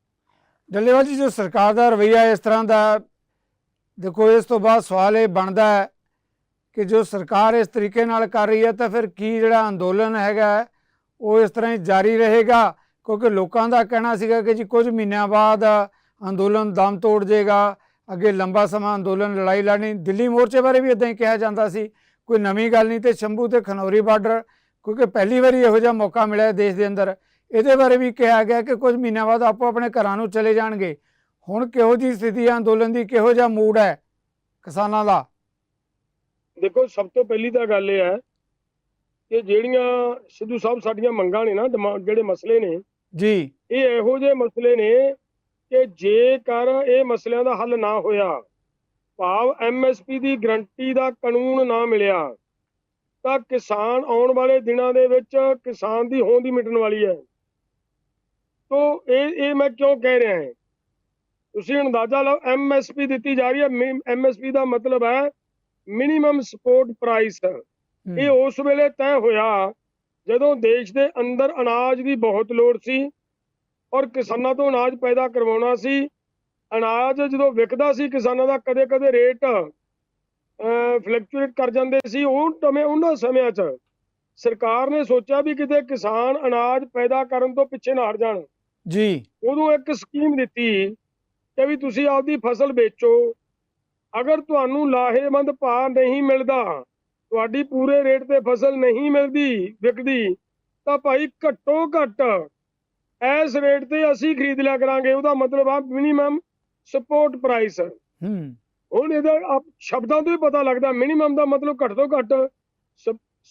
ਡੱਲੇਵਾਲ ਜੀ, ਜੋ ਸਰਕਾਰ ਦਾ ਰਵੱਈਆ ਇਸ ਤਰ੍ਹਾਂ ਦਾ, ਦੇਖੋ ਇਸ ਤੋਂ ਬਾਅਦ ਸਵਾਲ ਇਹ ਬਣਦਾ ਹੈ ਕਿ ਜੋ ਸਰਕਾਰ ਇਸ ਤਰੀਕੇ ਨਾਲ ਕਰ ਰਹੀ ਹੈ, ਤਾਂ ਫਿਰ ਕੀ ਜਿਹੜਾ ਅੰਦੋਲਨ ਹੈਗਾ ਉਹ ਇਸ ਤਰ੍ਹਾਂ ਹੀ ਜਾਰੀ ਰਹੇਗਾ? ਕਿਉਂਕਿ ਲੋਕਾਂ ਦਾ ਕਹਿਣਾ ਸੀਗਾ ਕਿ ਜੀ ਕੁਝ ਮਹੀਨਿਆਂ ਬਾਅਦ ਅੰਦੋਲਨ ਦਮ ਤੋੜ ਜਾਏਗਾ ਅੱਗੇ ਲੰਬਾ ਸਮਾਂ ਅੰਦੋਲਨ ਲੜਾਈ ਲੜਨੀ ਦਿੱਲੀ ਮੋਰਚੇ ਬਾਰੇ ਵੀ ਇਦਾਂ ਹੀ ਕਿਹਾ ਜਾਂਦਾ ਸੀ। ਕੋਈ ਨਵੀਂ ਗੱਲ ਨਹੀਂ ਤੇ ਸ਼ੰਭੂ ਤੇ ਖਨੌਰੀ ਬਾਰਡਰ ਕਿਉਂਕਿ ਪਹਿਲੀ ਵਾਰੀ ਇਹੋ ਜਿਹਾ ਮੌਕਾ ਮਿਲਿਆ ਦੇਸ਼ ਦੇ ਅੰਦਰ। ਇਹਦੇ ਬਾਰੇ ਵੀ ਕਿਹਾ ਗਿਆ ਕਿ ਕੁਝ ਮਹੀਨਿਆਂ ਬਾਅਦ ਆਪੋ ਆਪਣੇ ਘਰਾਂ ਨੂੰ ਚਲੇ ਜਾਣਗੇ। ਹੁਣ ਕਿਹੋ ਜੀ ਸਥਿਤੀ ਹੈ? ਅੰਦੋਲਨ ਦੀ ਕਿਹੋ ਜਿਹਾ ਮੂਡ ਹੈ ਕਿਸਾਨਾਂ ਦਾ? ਦੇਖੋ ਸਭ ਤੋਂ ਪਹਿਲੀ ਤਾਂ ਗੱਲ ਇਹ ਹੈ ਕਿ ਜਿਹੜੀਆਂ ਸਿੱਧੂ ਸਾਹਿਬ ਸਾਡੀਆਂ ਮੰਗਾਂ ਨੇ ਨਾ ਜਿਹੜੇ ਮਸਲੇ ਨੇ ਜੀ। ਇਹ ਇਹੋ ਜਿਹੇ ਮਸਲੇ ਨੇ ਕਿ ਜੇਕਰ ਇਹ ਮਸਲਿਆਂ ਦਾ ਹੱਲ ਨਾ ਹੋਇਆ ਭਾਵ ਐਮਐਸਪੀ ਦੀ ਗਰੰਟੀ ਦਾ ਕਾਨੂੰਨ ਨਾ ਮਿਲਿਆ ਤਾਂ ਕਿਸਾਨ ਆਉਣ ਵਾਲੇ ਦਿਨਾਂ ਦੇ ਵਿੱਚ ਕਿਸਾਨ ਦੀ ਹੋਂਦ ਹੀ ਮਿਟਣ ਵਾਲੀ ਹੈ। ਤੋ ਇਹ ਇਹ ਮੈਂ ਕਿਉਂ ਕਹਿ ਰਿਹਾ ਹਾਂ? ਤੁਸੀਂ ਅੰਦਾਜ਼ਾ ਲਾਓ ਐਮਐਸਪੀ ਦਿੱਤੀ ਜਾ ਰਹੀ ਹੈ ਐਮਐਸਪੀ ਦਾ ਮਤਲਬ ਹੈ ਮਿਨੀਮਮ ਸਪੋਰਟ ਪ੍ਰਾਈਸ ਇਹ ਉਸ ਵੇਲੇ ਤੈਅ ਹੋਇਆ ਜਦੋਂ ਦੇਸ਼ ਦੇ ਅੰਦਰ ਅਨਾਜ ਦੀ ਬਹੁਤ ਲੋੜ ਸੀ ਔਰ ਕਿਸਾਨਾਂ ਤੋਂ ਅਨਾਜ ਪੈਦਾ ਕਰਵਾਉਣਾ ਸੀ। ਅਨਾਜ ਜਦੋਂ ਵਿਕਦਾ ਸੀ ਕਿਸਾਨਾਂ ਦਾ ਕਦੇ-ਕਦੇ ਰੇਟ ਫਲਕਚੁਏਟ ਕਰ ਜਾਂਦੇ ਸੀ। ਉਹ ਟਮੇ ਉਹਨਾਂ ਸਮਿਆਂ 'ਚ ਸਰਕਾਰ ਨੇ ਸੋਚਿਆ ਵੀ ਕਿਤੇ ਕਿਸਾਨ ਅਨਾਜ ਪੈਦਾ ਕਰਨ ਤੋਂ ਪਿੱਛੇ ਨਾ ਹਟ ਜਾਣ। ਜੀ। ਉਦੋਂ ਇੱਕ ਸਕੀਮ ਦਿੱਤੀ ਕਿ ਵੀ ਤੁਸੀਂ ਆਪਦੀ ਫਸਲ ਵੇਚੋ। ਅਗਰ ਤੁਹਾਨੂੰ ਲਾਹੇਮੰਦ ਭਾਅ ਨਹੀਂ ਮਿਲਦਾ ਤੁਹਾਡੀ ਪੂਰੇ ਰੇਟ ਤੇ ਫਸਲ ਨਹੀਂ ਮਿਲਦੀ ਵਿਕਦੀ ਤਾਂ ਭਾਈ ਘੱਟੋ ਘੱਟ ਇਸ ਰੇਟ ਤੇ ਅਸੀਂ ਖਰੀਦ ਲਿਆ ਕਰਾਂਗੇ ਉਹਦਾ ਮਤਲਬ ਆ ਮਿਨੀਮਮ ਸਪੋਰਟ ਪ੍ਰਾਈਸ ਹੂੰ। ਹੁਣ ਇਹਦਾ ਆਪ ਸ਼ਬਦਾਂ ਤੋਂ ਹੀ ਪਤਾ ਲੱਗਦਾ ਮਿਨੀਮਮ ਦਾ ਮਤਲਬ ਘੱਟ ਤੋਂ ਘੱਟ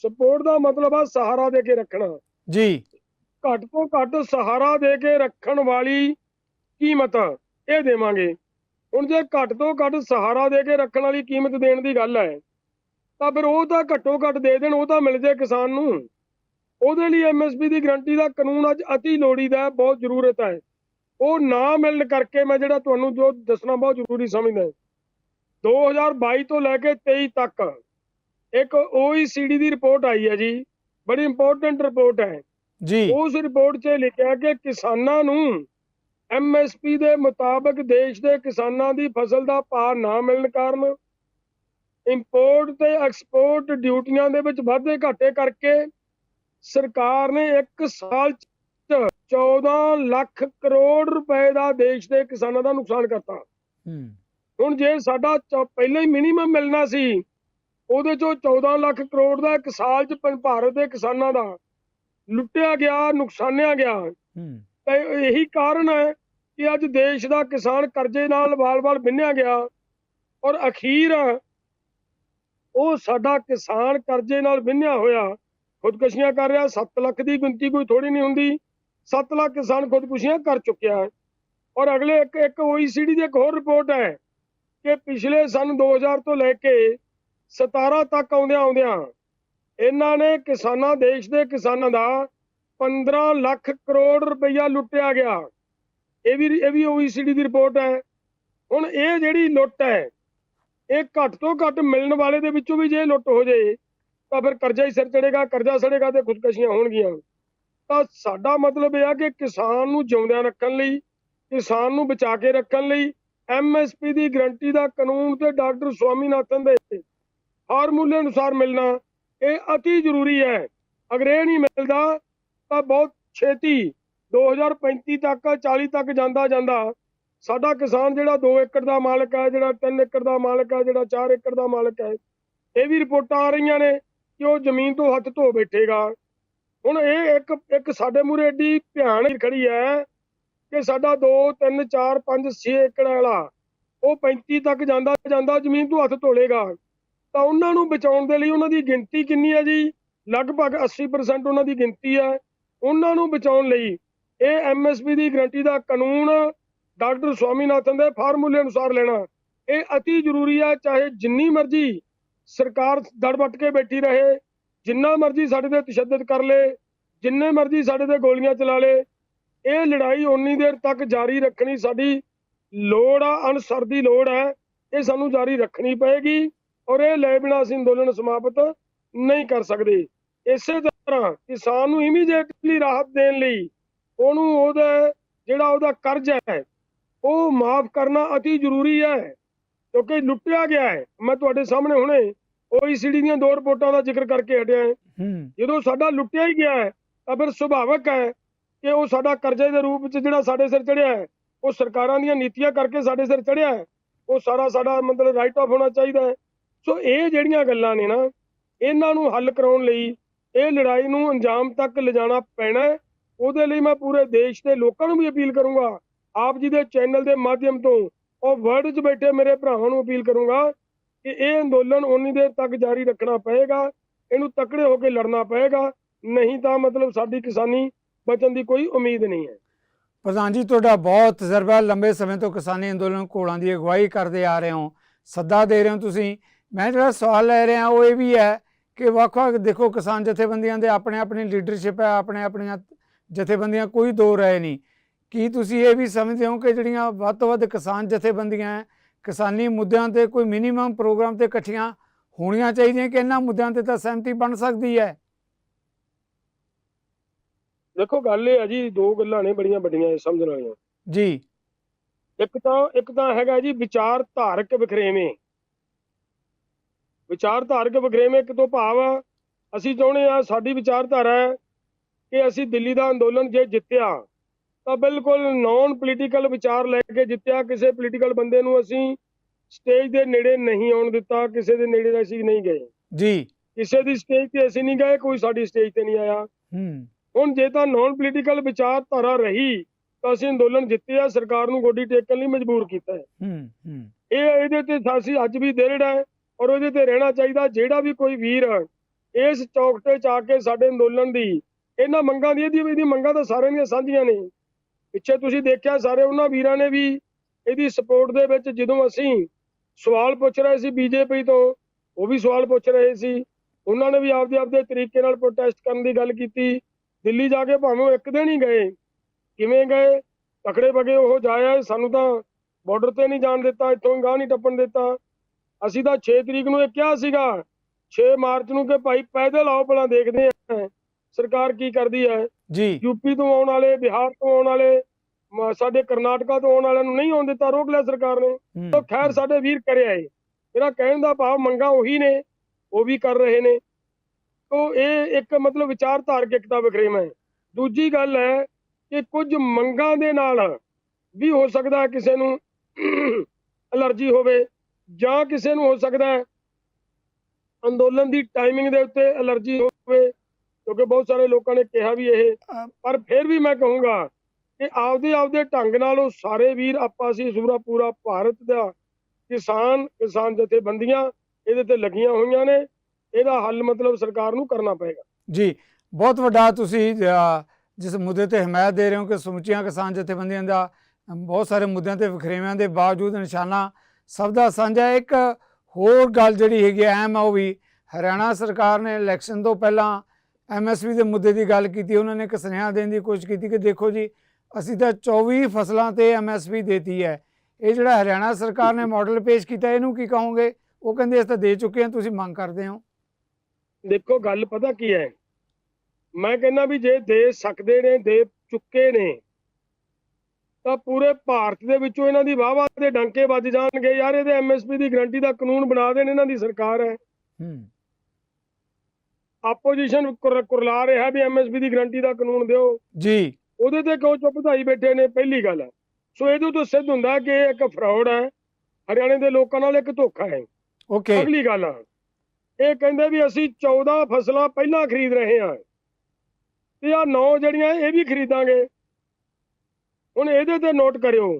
ਸਪੋਰਟ ਦਾ ਮਤਲਬ ਆ ਸਹਾਰਾ ਦੇ ਕੇ ਰੱਖਣਾ। ਜੀ। ਘੱਟ ਤੋਂ ਘੱਟ ਸਹਾਰਾ ਦੇ ਕੇ ਰੱਖਣ ਵਾਲੀ ਕੀਮਤ ਇਹ ਦੇਵਾਂਗੇ। ਹੁਣ ਜੇ ਘੱਟ ਤੋਂ ਘੱਟ ਸਹਾਰਾ ਦੇ ਕੇ ਰੱਖਣ ਵਾਲੀ ਕੀਮਤ ਦੇਣ ਦੀ ਗੱਲ ਹੈ ਤਾਂ ਫਿਰ ਉਹ ਤਾਂ ਘੱਟੋ ਘੱਟ ਦੇ ਦੇਣ ਉਹ ਤਾਂ ਮਿਲ ਜੇ ਕਿਸਾਨ ਨੂੰ। ਉਹਦੇ ਲਈ ਐਮਐਸਪੀ ਦੀ ਗਰੰਟੀ ਦਾ ਕਾਨੂੰਨ ਅੱਜ ਅਤੀ ਲੋੜੀਦਾ ਹੈ ਬਹੁਤ ਜ਼ਰੂਰਤ ਹੈ। ਉਹ ਨਾ ਮਿਲਣ ਕਰਕੇ ਮੈਂ ਜਿਹੜਾ ਤੁਹਾਨੂੰ ਜੋ ਦੱਸਣਾ ਬਹੁਤ ਜ਼ਰੂਰੀ ਸਮਝਦਾ 2022 ਤੋਂ ਲੈ ਕੇ 23 ਤੱਕ ਇੱਕ OECD ਦੀ ਰਿਪੋਰਟ ਆਈ ਹੈ ਜੀ। ਬੜੀ ਇੰਪੋਰਟੈਂਟ ਰਿਪੋਰਟ ਹੈ। ਜੀ। ਉਸ ਰਿਪੋਰਟ 'ਚ ਇਹ ਲਿਖਿਆ ਕਿ ਕਿਸਾਨਾਂ ਨੂੰ ਐਮਐਸਪੀ ਦੇ ਮੁਤਾਬਕ ਦੇਸ਼ ਦੇ ਕਿਸਾਨਾਂ ਦੀ ਫਸਲ ਦਾ ਭਾਅ ਨਾ ਮਿਲਣ ਕਾਰਨ ਇੰਪੋਰਟ ਤੇ ਐਕਸਪੋਰਟ ਡਿਊਟੀਆਂ ਦੇ ਵਿੱਚ ਵਾਧੇ ਘਾਟੇ ਕਰਕੇ ਸਰਕਾਰ ਨੇ ਇੱਕ ਸਾਲ ਚ 14 ਲੱਖ ਕਰੋੜ ਰੁਪਏ ਦਾ ਦੇਸ਼ ਦੇ ਕਿਸਾਨਾਂ ਦਾ ਨੁਕਸਾਨ ਕਰਤਾ। ਹੂੰ। ਹੁਣ ਜੇ ਸਾਡਾ ਪਹਿਲਾਂ ਹੀ ਮਿਨੀਮਮ ਮਿਲਣਾ ਸੀ ਉਹਦੇ ਚੋਂ 14 ਲੱਖ ਕਰੋੜ ਦਾ ਇੱਕ ਸਾਲ ਚ ਭਾਰਤ ਦੇ ਕਿਸਾਨਾਂ ਦਾ ਲੁੱਟਿਆ ਗਿਆ ਨੁਕਸਾਨਿਆ ਗਿਆ। ਹੂੰ। ਤੇ ਇਹੀ ਕਾਰਨ ਹੈ ਕਿ ਅੱਜ ਦੇਸ਼ ਦਾ ਕਿਸਾਨ ਕਰਜ਼ੇ ਨਾਲ ਵਾਲ-ਵਾਲ ਬਿੰਨਿਆ ਗਿਆ ਔਰ ਅਖੀਰ ਉਹ ਸਾਡਾ ਕਿਸਾਨ ਕਰਜ਼ੇ ਨਾਲ ਬਿੰਨਿਆ ਹੋਇਆ ਖੁਦਕੁਸ਼ੀਆਂ ਕਰ ਰਿਹਾ 7 ਲੱਖ ਦੀ ਗਿਣਤੀ ਕੋਈ ਥੋੜੀ ਨਹੀਂ ਹੁੰਦੀ। 7 ਲੱਖ ਕਿਸਾਨ ਖੁਦਕੁਸ਼ੀਆਂ ਕਰ ਚੁੱਕਿਆ ਹੈ। ਔਰ ਅਗਲੇ ਇੱਕ ਇੱਕ OECD ਦੀ ਇੱਕ ਹੋਰ ਰਿਪੋਰਟ ਹੈ ਕਿ ਪਿਛਲੇ ਸਨ 2000 ਤੋਂ ਲੈ ਕੇ 17 ਤੱਕ ਆਉਂਦਿਆਂ ਆਉਂਦਿਆਂ ਇਹਨਾਂ ਨੇ ਕਿਸਾਨਾਂ, ਦੇਸ਼ ਦੇ ਕਿਸਾਨਾਂ ਦਾ 15 ਲੱਖ ਕਰੋੜ ਰੁਪਈਆ ਲੁੱਟਿਆ ਗਿਆ। ਇਹ ਵੀ ਇਹ ਵੀ OECD ਦੀ ਰਿਪੋਰਟ ਹੈ। ਹੁਣ ਇਹ ਜਿਹੜੀ ਲੁੱਟ ਹੈ, ਇਹ ਘੱਟ ਤੋਂ ਘੱਟ ਮਿਲਣ ਵਾਲੇ ਦੇ ਵਿੱਚੋਂ ਵੀ ਜੇ ਲੁੱਟ ਹੋ ਜੇ ਤਾਂ ਫਿਰ ਕਰਜ਼ਾ ਹੀ ਸਿਰ ਚੜੇਗਾ ਕਰਜ਼ਾ ਸੜੇਗਾ ਤੇ ਖੁਦਕਸ਼ੀਆਂ ਹੋਣਗੀਆਂ। ਤਾਂ ਸਾਡਾ ਮਤਲਬ ਇਹ ਆ ਕਿ ਕਿਸਾਨ ਨੂੰ ਜਿਉਂਦਿਆਂ ਰੱਖਣ ਲਈ, ਕਿਸਾਨ ਨੂੰ ਬਚਾ ਕੇ ਰੱਖਣ ਲਈ ਐਮਐਸਪੀ ਦੀ ਗਰੰਟੀ ਦਾ ਕਾਨੂੰਨ ਤੇ ਡਾਕਟਰ ਸਵਾਮੀਨਾਥਨ ਦੇ ਫਾਰਮੂਲੇ ਅਨੁਸਾਰ ਮਿਲਣਾ, ਇਹ ਅਤੀ ਜ਼ਰੂਰੀ ਹੈ। ਅਗਰ ਇਹ ਨਹੀਂ ਮਿਲਦਾ, ਤਾਂ ਬਹੁਤ ਛੇਤੀ 2035 ਤੱਕ 40 ਤੱਕ ਜਾਂਦਾ ਜਾਂਦਾ। ਸਾਡਾ ਕਿਸਾਨ ਜਿਹੜਾ 2 ਏਕੜ ਦਾ ਮਾਲਕ ਹੈ, ਜਿਹੜਾ 3 ਏਕੜ ਦਾ ਮਾਲਕ ਹੈ, ਜਿਹੜਾ 4 ਏਕੜ ਦਾ ਮਾਲਕ ਹੈ, ਇਹ ਵੀ ਰਿਪੋਰਟਾਂ ਆ ਰਹੀਆਂ ਨੇ। ਕਿ ਉਹ ਜ਼ਮੀਨ ਤੋਂ ਹੱਥ ਧੋ ਬੈਠੇਗਾ। ਹੁਣ ਇਹ ਇੱਕ ਇੱਕ ਸਾਡੇ ਮੂਰੇ ਏਡੀ ਭਿਆਨਕ ਖੜੀ ਹੈ ਕਿ ਸਾਡਾ 2 3 4 5 6 ਏਕੜ ਵਾਲਾ ਉਹ 35 ਤੱਕ ਜਾਂਦਾ ਜਾਂਦਾ ਜ਼ਮੀਨ ਤੋਂ ਹੱਥ ਧੋਲੇਗਾ। ਤਾਂ ਉਹਨਾਂ ਨੂੰ ਬਚਾਉਣ ਦੇ ਲਈ ਉਹਨਾਂ ਦੀ ਗਿਣਤੀ ਕਿੰਨੀ ਹੈ ਜੀ? ਲਗਭਗ 80% ਉਹਨਾਂ ਦੀ ਗਿਣਤੀ ਹੈ। ਉਹਨਾਂ ਨੂੰ ਬਚਾਉਣ ਲਈ ਇਹ ਐਮਐਸਪੀ ਦੀ ਗਰੰਟੀ ਦਾ ਕਾਨੂੰਨ ਡਾਕਟਰ ਸਵਾਮੀਨਾਥਨ ਦੇ ਫਾਰਮੂਲੇ ਅਨੁਸਾਰ ਲੈਣਾ। ਇਹ ਅਤੀ ਜ਼ਰੂਰੀ ਹੈ, ਚਾਹੇ ਜਿੰਨੀ ਮਰਜ਼ੀ ਸਰਕਾਰ ਦੜਬਟ ਕੇ ਬੈਠੀ ਰਹੇ, ਜਿੰਨਾ ਮਰਜ਼ੀ ਸਾਡੇ ਤੇ ਤਸ਼ੱਦਦ ਕਰ ਲੇ, ਜਿੰਨੇ ਮਰਜ਼ੀ ਸਾਡੇ ਤੇ ਗੋਲੀਆਂ ਚਲਾ ਲੇ, ਇਹ ਲੜਾਈ ਓਨੀ ਦੇਰ ਤੱਕ ਜਾਰੀ ਰੱਖਣੀ ਸਾਡੀ ਲੋੜ ਆ, ਅਨਸਰ ਦੀ ਲੋੜ ਹੈ, ਇਹ ਸਾਨੂੰ ਜਾਰੀ ਰੱਖਣੀ ਪਏਗੀ ਔਰ ਇਹ ਲੈ ਬਿਨਾਂ ਅਸੀਂ ਅੰਦੋਲਨ ਸਮਾਪਤ ਨਹੀਂ ਕਰ ਸਕਦੇ। ਇਸੇ ਤਰ੍ਹਾਂ ਕਿਸਾਨ ਨੂੰ ਇਮੀਡੀਏਟਲੀ ਰਾਹਤ ਦੇਣ ਲਈ ਉਹਨੂੰ ਉਹਦਾ ਜਿਹੜਾ ਉਹਦਾ ਕਰਜ਼ ਹੈ, ਉਹ ਮਾਫ ਕਰਨਾ ਅਤੀ ਜ਼ਰੂਰੀ ਹੈ। ਕਿਉਂਕਿ ਲੁੱਟਿਆ ਗਿਆ ਹੈ। ਮੈਂ ਤੁਹਾਡੇ ਸਾਹਮਣੇ ਹੁਣੇ OECD ਦੀਆਂ ਦੋ ਰਿਪੋਰਟਾਂ ਦਾ ਜ਼ਿਕਰ ਕਰਕੇ ਹਟਿਆ ਹਾਂ। ਜਦੋਂ ਸਾਡਾ ਲੁੱਟਿਆ ਹੀ ਗਿਆ ਹੈ ਤਾਂ ਫਿਰ ਸੁਭਾਵਕ ਹੈ ਕਿ ਉਹ ਸਾਡਾ ਕਰਜ਼ੇ ਦੇ ਰੂਪ ਵਿੱਚ ਜਿਹੜਾ ਸਾਡੇ ਸਿਰ ਚੜਿਆ ਹੈ ਉਹ ਸਰਕਾਰਾਂ ਦੀਆਂ ਨੀਤੀਆਂ ਕਰਕੇ ਸਾਡੇ ਸਿਰ ਚੜਿਆ ਹੈ ਉਹ ਸਾਰਾ ਸਾਡਾ ਮਤਲਬ ਰਾਈਟ ਆਫ ਹੋਣਾ ਚਾਹੀਦਾ ਹੈ। ਸੋ ਇਹ ਜਿਹੜੀਆਂ ਗੱਲਾਂ ਨੇ ਨਾ ਇਹਨਾਂ ਨੂੰ ਹੱਲ ਕਰਾਉਣ ਲਈ ਇਹ ਲੜਾਈ ਨੂੰ ਅੰਜਾਮ ਤੱਕ ਲਿਜਾਣਾ ਪੈਣਾ ਉਹਦੇ ਲਈ ਮੈਂ ਪੂਰੇ ਦੇਸ਼ ਦੇ ਲੋਕਾਂ ਨੂੰ ਵੀ ਅਪੀਲ ਕਰੂੰਗਾ। ਆਪ ਜੀ ਦੇ ਚੈਨਲ ਦੇ ਮਾਧਿਅਮ ਤੋਂ ਉਹ ਵਰਲਡ 'ਚ ਬੈਠੇ ਮੇਰੇ ਭਰਾਵਾਂ ਨੂੰ ਅਪੀਲ ਕਰੂੰਗਾ ਕਿ ਇਹ ਅੰਦੋਲਨ ਉਨੀ ਦੇਰ ਤੱਕ ਜਾਰੀ ਰੱਖਣਾ ਪਏਗਾ, ਇਹਨੂੰ ਤਕੜੇ ਹੋ ਕੇ ਲੜਨਾ ਪਏਗਾ, ਨਹੀਂ ਤਾਂ ਮਤਲਬ ਸਾਡੀ ਕਿਸਾਨੀ ਬਚਣ ਦੀ ਕੋਈ ਉਮੀਦ ਨਹੀਂ ਹੈ। ਪ੍ਰਧਾਨ ਜੀ, ਤੁਹਾਡਾ ਬਹੁਤ ਤਜਰਬਾ ਲੰਬੇ ਸਮੇਂ ਤੋਂ ਕਿਸਾਨੀ ਅੰਦੋਲਨ ਘੋੜਾਂ ਦੀ ਅਗਵਾਈ ਕਰਦੇ ਆ ਰਹੇ ਹੋ, ਸੱਦਾ ਦੇ ਰਹੇ ਹੋ ਤੁਸੀਂ। ਮੈਂ ਜਿਹੜਾ ਸਵਾਲ ਲੈ ਰਿਹਾ, ਉਹ ਇਹ ਵੀ ਹੈ ਕਿ ਵੱਖ-ਵੱਖ ਦੇਖੋ ਕਿਸਾਨ ਜਥੇਬੰਦੀਆਂ ਦੇ ਆਪਣੇ ਆਪਣੀ ਲੀਡਰਸ਼ਿਪ ਹੈ ਆਪਣੇ ਆਪਣੀਆਂ ਜਥੇਬੰਦੀਆਂ ਕੋਈ ਦੋ ਰਾਏ ਨਹੀਂ। ਕੀ ਤੁਸੀਂ ਇਹ ਵੀ ਸਮਝਦੇ ਹੋ ਕਿ ਜਿਹੜੀਆਂ ਵੱਧ ਤੋਂ ਵੱਧ ਕਿਸਾਨ ਜਥੇਬੰਦੀਆਂ ਹੈ ਕਿਸਾਨੀ ਮੁੱਦਿਆਂ ਤੇ ਕੋਈ ਮਿਨੀਮਮ ਪ੍ਰੋਗਰਾਮ ਤੇ ਇਕੱਠੀਆਂ ਹੋਣੀਆਂ ਚਾਹੀਦੀਆਂ ਕਿ ਇਹਨਾਂ ਮੁੱਦਿਆਂ ਤੇ ਤਾਂ ਸਹਿਮਤੀ ਬਣ ਸਕਦੀ ਹੈ? ਦੇਖੋ ਗੱਲ ਇਹ ਹੈ ਜੀ ਦੋ ਗੱਲਾਂ ਨੇ ਬੜੀਆਂ ਵੱਡੀਆਂ ਇਹ ਸਮਝਣ ਵਾਲੀਆਂ। ਜੀ। ਇੱਕ ਤਾਂ ਇੱਕ ਤਾਂ ਹੈਗਾ ਜੀ ਵਿਚਾਰ ਧਾਰਕ ਵਖਰੇਵੇਂ। ਵਿਚਾਰ ਧਾਰਕ ਵਖਰੇਵੇਂ ਇੱਕ ਤੋਂ ਭਾਵ ਅਸੀਂ ਚਾਹੁੰਦੇ ਆ ਸਾਡੀ ਵਿਚਾਰਧਾਰਾ ਹੈ ਕਿ ਅਸੀਂ ਦਿੱਲੀ ਦਾ ਅੰਦੋਲਨ ਜੇ ਜਿੱਤਿਆ ਤਾਂ ਬਿਲਕੁਲ ਨੌਨ ਪੋਲੀਟੀਕਲ ਵਿਚਾਰ ਲੈ ਕੇ ਜਿੱਤਿਆ। ਕਿਸੇ ਪੋਲੀਟੀਕਲ ਬੰਦੇ ਨੂੰ ਅਸੀਂ ਸਟੇਜ ਦੇ ਨੇੜੇ ਨਹੀਂ ਆਉਣ ਦਿੱਤਾ। ਕਿਸੇ ਦੇ ਨੇੜੇ ਅਸੀਂ ਨਹੀਂ ਗਏ। ਜੀ। ਕਿਸੇ ਦੀ ਸਟੇਜ ਤੇ ਅਸੀਂ ਨਹੀਂ ਗਏ ਕੋਈ ਸਾਡੀ ਸਟੇਜ ਤੇ ਨਹੀਂ ਆਇਆ। ਹੂੰ। ਹੁਣ ਜੇ ਤਾਂ ਨੌਨ ਪੋਲੀਟੀਕਲ ਵਿਚਾਰਧਾਰਾ ਰਹੀ ਤਾਂ ਅਸੀਂ ਅੰਦੋਲਨ ਜਿੱਤਿਆ ਸਰਕਾਰ ਨੂੰ ਗੋਡੀ ਟੇਕਣ ਲਈ ਮਜਬੂਰ ਕੀਤਾ ਹੈ। ਹੂੰ ਹੂੰ। ਇਹ ਇਹਦੇ ਤੇ ਅਸੀਂ ਅੱਜ ਵੀ ਦ੍ਰਿੜ ਹੈ ਔਰ ਉਹਦੇ ਤੇ ਰਹਿਣਾ ਚਾਹੀਦਾ। ਜਿਹੜਾ ਵੀ ਕੋਈ ਵੀਰ ਇਸ ਚੌਕਟੇ 'ਚ ਆ ਕੇ ਸਾਡੇ ਅੰਦੋਲਨ ਦੀ ਇਹਨਾਂ ਮੰਗਾਂ ਦੀ ਇਹਦੀ ਇਹਦੀ ਮੰਗਾਂ ਤਾਂ ਸਾਰਿਆਂ ਦੀਆਂ ਸਾਂਝੀਆਂ ਨੇ। ਪਿੱਛੇ ਤੁਸੀਂ ਦੇਖਿਆ ਸਾਰੇ ਉਹਨਾਂ ਵੀਰਾਂ ਨੇ ਵੀ ਇਹਦੀ ਸਪੋਰਟ ਦੇ ਵਿੱਚ ਜਦੋਂ ਅਸੀਂ ਸਵਾਲ ਪੁੱਛ ਰਹੇ ਸੀ ਬੀਜੇਪੀ ਤੋਂ, ਉਹ ਵੀ ਸਵਾਲ ਪੁੱਛ ਰਹੇ ਸੀ। ਉਹਨਾਂ ਨੇ ਵੀ ਆਪਦੇ ਆਪਦੇ ਤਰੀਕੇ ਨਾਲ ਪ੍ਰੋਟੈਸਟ ਕਰਨ ਦੀ ਗੱਲ ਕੀਤੀ। ਦਿੱਲੀ ਜਾ ਕੇ ਭਾਵੇਂ ਇੱਕ ਦਿਨ ਹੀ ਗਏ। ਕਿਵੇਂ ਗਏ? ਤਕੜੇ ਬਗੇ ਉਹ ਜਾਇਆ, ਸਾਨੂੰ ਤਾਂ ਬਾਰਡਰ ਤੇ ਨਹੀਂ ਜਾਣ ਦਿੱਤਾ, ਇੱਥੋਂ ਗਾਹ ਨਹੀਂ ਟੱਪਣ ਦਿੱਤਾ। ਅਸੀਂ ਤਾਂ 6 ਤਰੀਕ ਨੂੰ ਇਹ ਕਿਹਾ ਸੀਗਾ 6 ਮਾਰਚ ਨੂੰ ਕਿ ਭਾਈ ਪੈਦਲ ਆਓ, ਭਲਾ ਦੇਖਦੇ ਆ ਸਰਕਾਰ ਕੀ ਕਰਦੀ ਹੈ? ਜੀ। ਯੂਪੀ ਤੋਂ ਆਉਣ ਵਾਲੇ ਬਿਹਾਰ ਤੋਂ ਆਉਣ ਵਾਲੇ ਸਾਡੇ ਕਰਨਾਟਕਾ ਤੋਂ ਆਉਣ ਵਾਲਿਆਂ ਨੂੰ ਨਹੀਂ ਆਉਣ ਦਿੱਤਾ ਰੋਕ ਲਿਆ ਸਰਕਾਰ ਨੇ। ਤਾਂ ਖੈਰ ਸਾਡੇ ਵੀਰ ਕਰਿਆ ਏ। ਮੇਰਾ ਕਹਿਣ ਦਾ ਭਾਵ ਮੰਗਾ ਉਹੀ ਨੇ ਉਹ ਵੀ ਕਰ ਰਹੇ ਨੇ। ਤੋ ਇਹ ਇੱਕ ਮਤਲਬ ਵਿਚਾਰਧਾਰਕ ਏਕਤਾ ਵਖਰੇਵਾਂ ਹੈ ਦੂਜੀ ਗੱਲ ਹੈ ਕਿ ਕੁਝ ਮੰਗਾਂ ਦੇ ਨਾਲ ਵੀ ਹੋ ਸਕਦਾ ਕਿਸੇ ਨੂੰ ਅਲਰਜੀ ਹੋਵੇ ਜਾਂ ਕਿਸੇ ਨੂੰ ਹੋ ਸਕਦਾ ਅੰਦੋਲਨ ਦੀ ਟਾਈਮਿੰਗ ਦੇ ਉੱਤੇ ਅਲਰਜੀ ਹੋਵੇ। ਕਿਉਂਕਿ ਬਹੁਤ ਸਾਰੇ ਲੋਕਾਂ ਨੇ ਕਿਹਾ ਵੀ ਇਹ ਪਰ ਫਿਰ ਵੀ ਮੈਂ ਕਹੂੰਗਾ ਕਿ ਆਪਦੇ ਆਪਦੇ ਢੰਗ ਨਾਲ ਉਹ ਸਾਰੇ ਵੀਰ ਆਪਾਂ ਅਸੀਂ ਸੂਰਾ ਪੂਰਾ ਭਾਰਤ ਦਾ ਕਿਸਾਨ ਕਿਸਾਨ ਜਥੇਬੰਦੀਆਂ ਇਹਦੇ ਤੇ ਲੱਗੀਆਂ ਹੋਈਆਂ ਨੇ ਇਹਦਾ ਹੱਲ ਮਤਲਬ ਸਰਕਾਰ ਨੂੰ ਕਰਨਾ ਪਏਗਾ ਜੀ ਬਹੁਤ ਵੱਡਾ ਤੁਸੀਂ ਜਿਸ ਮੁੱਦੇ ਤੇ ਹਮਾਇਤ ਦੇ ਰਹੇ ਹੋ ਕਿ ਸਮੁੱਚੀਆਂ ਕਿਸਾਨ ਜਥੇਬੰਦੀਆਂ ਦਾ ਬਹੁਤ ਸਾਰੇ ਮੁੱਦਿਆਂ ਤੇ ਵਖਰੇਵਿਆਂ ਦੇ ਬਾਵਜੂਦ ਨਿਸ਼ਾਨਾ ਸਭ ਦਾ ਸਾਂਝਾ। ਇੱਕ ਹੋਰ ਗੱਲ ਜਿਹੜੀ ਹੈਗੀ ਅਹਿਮ ਹੈ ਉਹ ਵੀ ਹਰਿਆਣਾ ਸਰਕਾਰ ਨੇ ਇਲੈਕਸ਼ਨ ਤੋਂ ਪਹਿਲਾਂ ਐਮਐਸਪੀ ਦੇ ਮੁੱਦੇ ਦੀ ਗੱਲ ਕੀਤੀ ਉਹਨਾਂ ਨੇ ਇੱਕ ਸੁਨੇਹਾ ਦੇਣ ਦੀ ਕੋਸ਼ਿਸ਼ ਕੀਤੀ ਕਿ ਦੇਖੋ ਜੀ ਅਸੀਂ ਤਾਂ 24 ਫਸਲਾਂ ਤੇ ਐਮਐਸਪੀ ਦੇਤੀ ਹੈ। ਇਹ ਜਿਹੜਾ ਹਰਿਆਣਾ ਸਰਕਾਰ ਨੇ ਮਾਡਲ ਪੇਸ਼ ਕੀਤਾ ਇਹਨੂੰ ਕੀ ਕਹੋਗੇ? ਉਹ ਕਹਿੰਦੇ ਅਸੀਂ ਤਾਂ ਦੇ ਚੁੱਕੇ ਹਾਂ ਤੁਸੀਂ ਮੰਗ ਕਰਦੇ ਹੋ। ਦੇਖੋ ਗੱਲ ਪਤਾ ਕੀ ਹੈ? ਮੈਂ ਕਹਿੰਦਾ ਵੀ ਜੇ ਦੇ ਸਕਦੇ ਨੇ ਦੇ ਚੁੱਕੇ ਨੇ ਤਾਂ ਪੂਰੇ ਭਾਰਤ ਦੇ ਵਿੱਚੋਂ ਇਹਨਾਂ ਦੀ ਵਾਹਵਾ ਦੇ ਡੰਕੇ ਵੱਜ ਜਾਣਗੇ। ਯਾਰ ਇਹਦੇ ਐਮਐਸਪੀ ਦੀ ਗਰੰਟੀ ਦਾ ਕਾਨੂੰਨ ਬਣਾ ਦੇਣ ਇਹਨਾਂ ਦੀ ਸਰਕਾਰ ਹੈ। ਹੂੰ। ਆਪੋਜੀਸ਼ਨ ਕੁਰਲਾ ਰਿਹਾ ਵੀ ਐਮਐਸਪੀ ਦੀ ਗਰੰਟੀ ਦਾ ਕਾਨੂੰਨ ਦਿਓ। ਜੀ। ਉਹਦੇ ਤੇ ਕਿਉਂ ਚੁੱਪ ਧਾਈ ਬੈਠੇ ਨੇ? ਪਹਿਲੀ ਗੱਲ ਹੈ। ਸੋ ਇਹਦੇ ਤੋਂ ਸਿੱਧ ਹੁੰਦਾ ਕਿ ਇਹ ਇੱਕ ਫਰਾਡ ਹੈ। ਹਰਿਆਣੇ ਦੇ ਲੋਕਾਂ ਨਾਲ ਇੱਕ ਧੋਖਾ ਹੈ। ਓਕੇ ਅਗਲੀ ਗੱਲ ਆ। ਇਹ ਕਹਿੰਦੇ ਵੀ ਅਸੀਂ 14 ਫਸਲਾਂ ਪਹਿਲਾਂ ਖਰੀਦ ਰਹੇ ਹਾਂ। ਤੇ ਆ ਨੌ ਜਿਹੜੀਆਂ ਇਹ ਵੀ ਖਰੀਦਾਂਗੇ। ਹੁਣ ਇਹਦੇ ਤੇ ਨੋਟ ਕਰਿਓ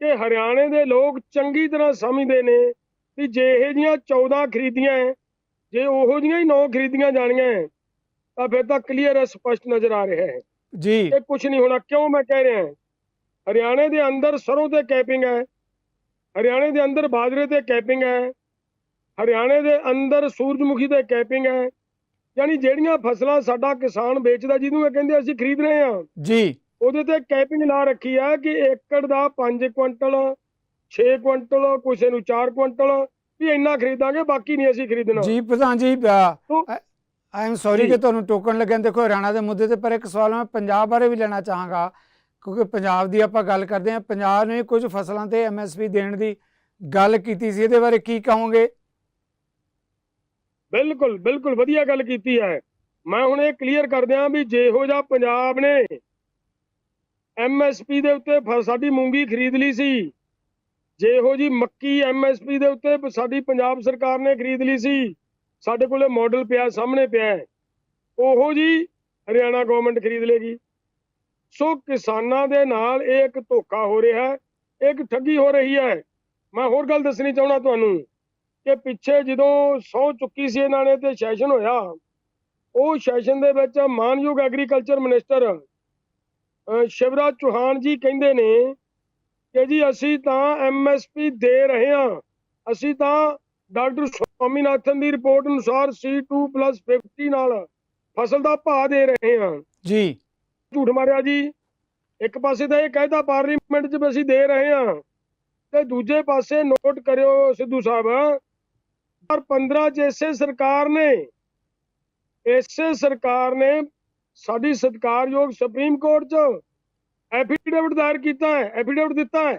ਕਿ ਹਰਿਆਣੇ ਦੇ ਲੋਕ ਚੰਗੀ ਤਰ੍ਹਾਂ ਸਮਝਦੇ ਨੇ ਵੀ ਜੇ ਇਹ ਜੀਆਂ 14 ਖਰੀਦੀਆਂ ਹੈ, ਜੇ ਉਹੋ ਜੀਆਂ ਹੀ ਨੌ ਖਰੀਦੀਆਂ ਜਾਣੀਆਂ ਹੈ, ਤਾਂ ਫਿਰ ਤਾਂ ਕਲੀਅਰ ਸਪਸ਼ਟ ਨਜ਼ਰ ਆ ਰਿਹਾ ਹੈ ਜੀ। ਇਹ ਕੁਝ ਨਹੀਂ ਹੋਣਾ ਕਿਉਂ ਮੈਂ ਕਹਿ ਰਿਹਾ ਹਰਿਆਣੇ ਦੇ ਅੰਦਰ ਸਰੋਂ ਤੇ ਕੈਪਿੰਗ ਹੈ ਹਰਿਆਣੇ ਦੇ ਅੰਦਰ ਬਾਜਰੇ ਤੇ ਕੈਪਿੰਗ ਹੈ ਹਰਿਆਣੇ ਦੇ ਅੰਦਰ ਸੂਰਜਮੁਖੀ ਤੇ ਕੈਪਿੰਗ ਹੈ ਯਾਨੀ ਜਿਹੜੀਆਂ ਫਸਲਾਂ ਸਾਡਾ ਕਿਸਾਨ ਵੇਚਦਾ ਜਿਹਨੂੰ ਇਹ ਕਹਿੰਦੇ ਅਸੀਂ ਖਰੀਦ ਰਹੇ ਹਾਂ ਜੀ। ਉਹਦੇ ਤੇ ਕੈਪਿੰਗ ਲਾ ਰੱਖੀ ਹੈ ਕਿ ਏਕੜ ਦਾ 5 ਕੁਇੰਟਲ 6 ਕੁਇੰਟਲ ਕਿਸੇ ਨੂੰ 4 ਕੁਇੰਟਲ ਵੀ ਇੰਨਾ ਖਰੀਦਾਂਗੇ ਬਾਕੀ ਨਹੀਂ ਅਸੀਂ ਖਰੀਦਣਾ। ਜੀ ਪ੍ਰਧਾਨ ਜੀ ਆਈ ਐਮ ਸੌਰੀ। ਕਿ ਤੁਹਾਨੂੰ ਟੋਕਣ ਲੱਗਿਆ। ਦੇਖੋ ਹਰਿਆਣਾ ਦੇ ਮੁੱਦੇ ਤੇ ਪਰ ਇੱਕ ਸਵਾਲ ਮੈਂ ਪੰਜਾਬ ਬਾਰੇ ਵੀ ਲੈਣਾ ਚਾਹਾਂਗਾ। ਕਿਉਂਕਿ ਪੰਜਾਬ ਦੀ ਆਪਾਂ ਗੱਲ ਕਰਦੇ ਹਾਂ ਪੰਜਾਬ ਨੇ ਕੁਝ ਫਸਲਾਂ ਤੇ ਐਮਐਸਪੀ ਦੇਣ ਦੀ ਗੱਲ ਕੀਤੀ ਸੀ। ਇਹਦੇ ਬਾਰੇ ਕੀ ਕਹੋਗੇ? ਬਿਲਕੁਲ ਬਿਲਕੁਲ ਵਧੀਆ ਗੱਲ ਕੀਤੀ ਹੈ। ਮੈਂ ਹੁਣ ਇਹ ਕਲੀਅਰ ਕਰ ਦਿਆਂ ਵੀ ਜਿਹੋ ਜਿਹਾ ਪੰਜਾਬ ਨੇ ਐਮਐਸਪੀ ਦੇ ਉੱਤੇ ਸਾਡੀ ਮੂੰਗੀ ਖਰੀਦ ਲਈ ਸੀ। ਜਿਹੋ ਜੀ ਮੱਕੀ ਐਮਐਸਪੀ ਦੇ ਉੱਤੇ ਸਾਡੀ ਪੰਜਾਬ ਸਰਕਾਰ ਨੇ ਖਰੀਦ ਲਈ ਸੀ, ਸਾਡੇ ਕੋਲੇ ਮਾਡਲ ਪਿਆ, ਸਾਹਮਣੇ ਪਿਆ ਹੈ, ਉਹੋ ਜੀ ਹਰਿਆਣਾ ਗਵਰਨਮੈਂਟ ਖਰੀਦ ਲੇਗੀ। ਸੋ ਕਿਸਾਨਾਂ ਦੇ ਨਾਲ ਇਹ ਇੱਕ ਧੋਖਾ ਹੋ ਰਿਹਾ ਹੈ ਇੱਕ ਠੱਗੀ ਹੋ ਰਹੀ ਹੈ। ਮੈਂ ਹੋਰ ਗੱਲ ਦੱਸਣੀ ਚਾਹੁੰਦਾ ਤੁਹਾਨੂੰ ਕਿ ਪਿੱਛੇ ਜਦੋਂ ਸਹੁੰ ਚੁੱਕੀ ਸੀ ਇਹਨਾਂ ਨੇ ਤੇ ਸੈਸ਼ਨ ਹੋਇਆ, ਉਹ ਸੈਸ਼ਨ ਦੇ ਵਿੱਚ ਮਾਨਯੋਗ ਐਗਰੀਕਲਚਰ ਮਿਨਿਸਟਰ ਸ਼ਿਵਰਾਜ ਚੌਹਾਨ ਜੀ ਕਹਿੰਦੇ ਨੇ ਕਿ ਜੀ ਅਸੀਂ ਤਾਂ ਐਮਐਸਪੀ ਦੇ ਰਹੇ ਹਾਂ। ਅਸੀਂ ਤਾਂ ਡਾਕਟਰ ਸਵਾਮੀਨਾਥਨ ਦੀ ਰਿਪੋਰਟ ਅਨੁਸਾਰ C2+50 ਨਾਲ ਫਸਲ ਦਾ ਭਾਅ ਦੇ ਰਹੇ ਹਾਂ। ਜੀ। ਝੂਠ ਮਾਰਿਆ ਜੀ। ਇੱਕ ਪਾਸੇ ਤਾਂ ਇਹ ਕਹਿਤਾ ਪਾਰਲੀਮੈਂਟ 'ਚ ਵੀ ਅਸੀਂ ਦੇ ਰਹੇ ਹਾਂ। ਤੇ ਦੂਜੇ ਪਾਸੇ ਨੋਟ ਕਰਿਓ ਸਿੱਧੂ ਸਾਹਿਬ। ਪਰ 15 ਚ ਇਸੇ ਸਰਕਾਰ ਨੇ ਇਸੇ ਸਰਕਾਰ ਨੇ ਸਾਡੀ ਸਤਿਕਾਰਯੋਗ ਸੁਪਰੀਮ ਕੋਰਟ 'ਚ ਐਫੀਡੇਵਿਟ ਦਾਇਰ ਕੀਤਾ ਹੈ ਐਫੀਡੇਵਿਟ ਦਿੱਤਾ ਹੈ।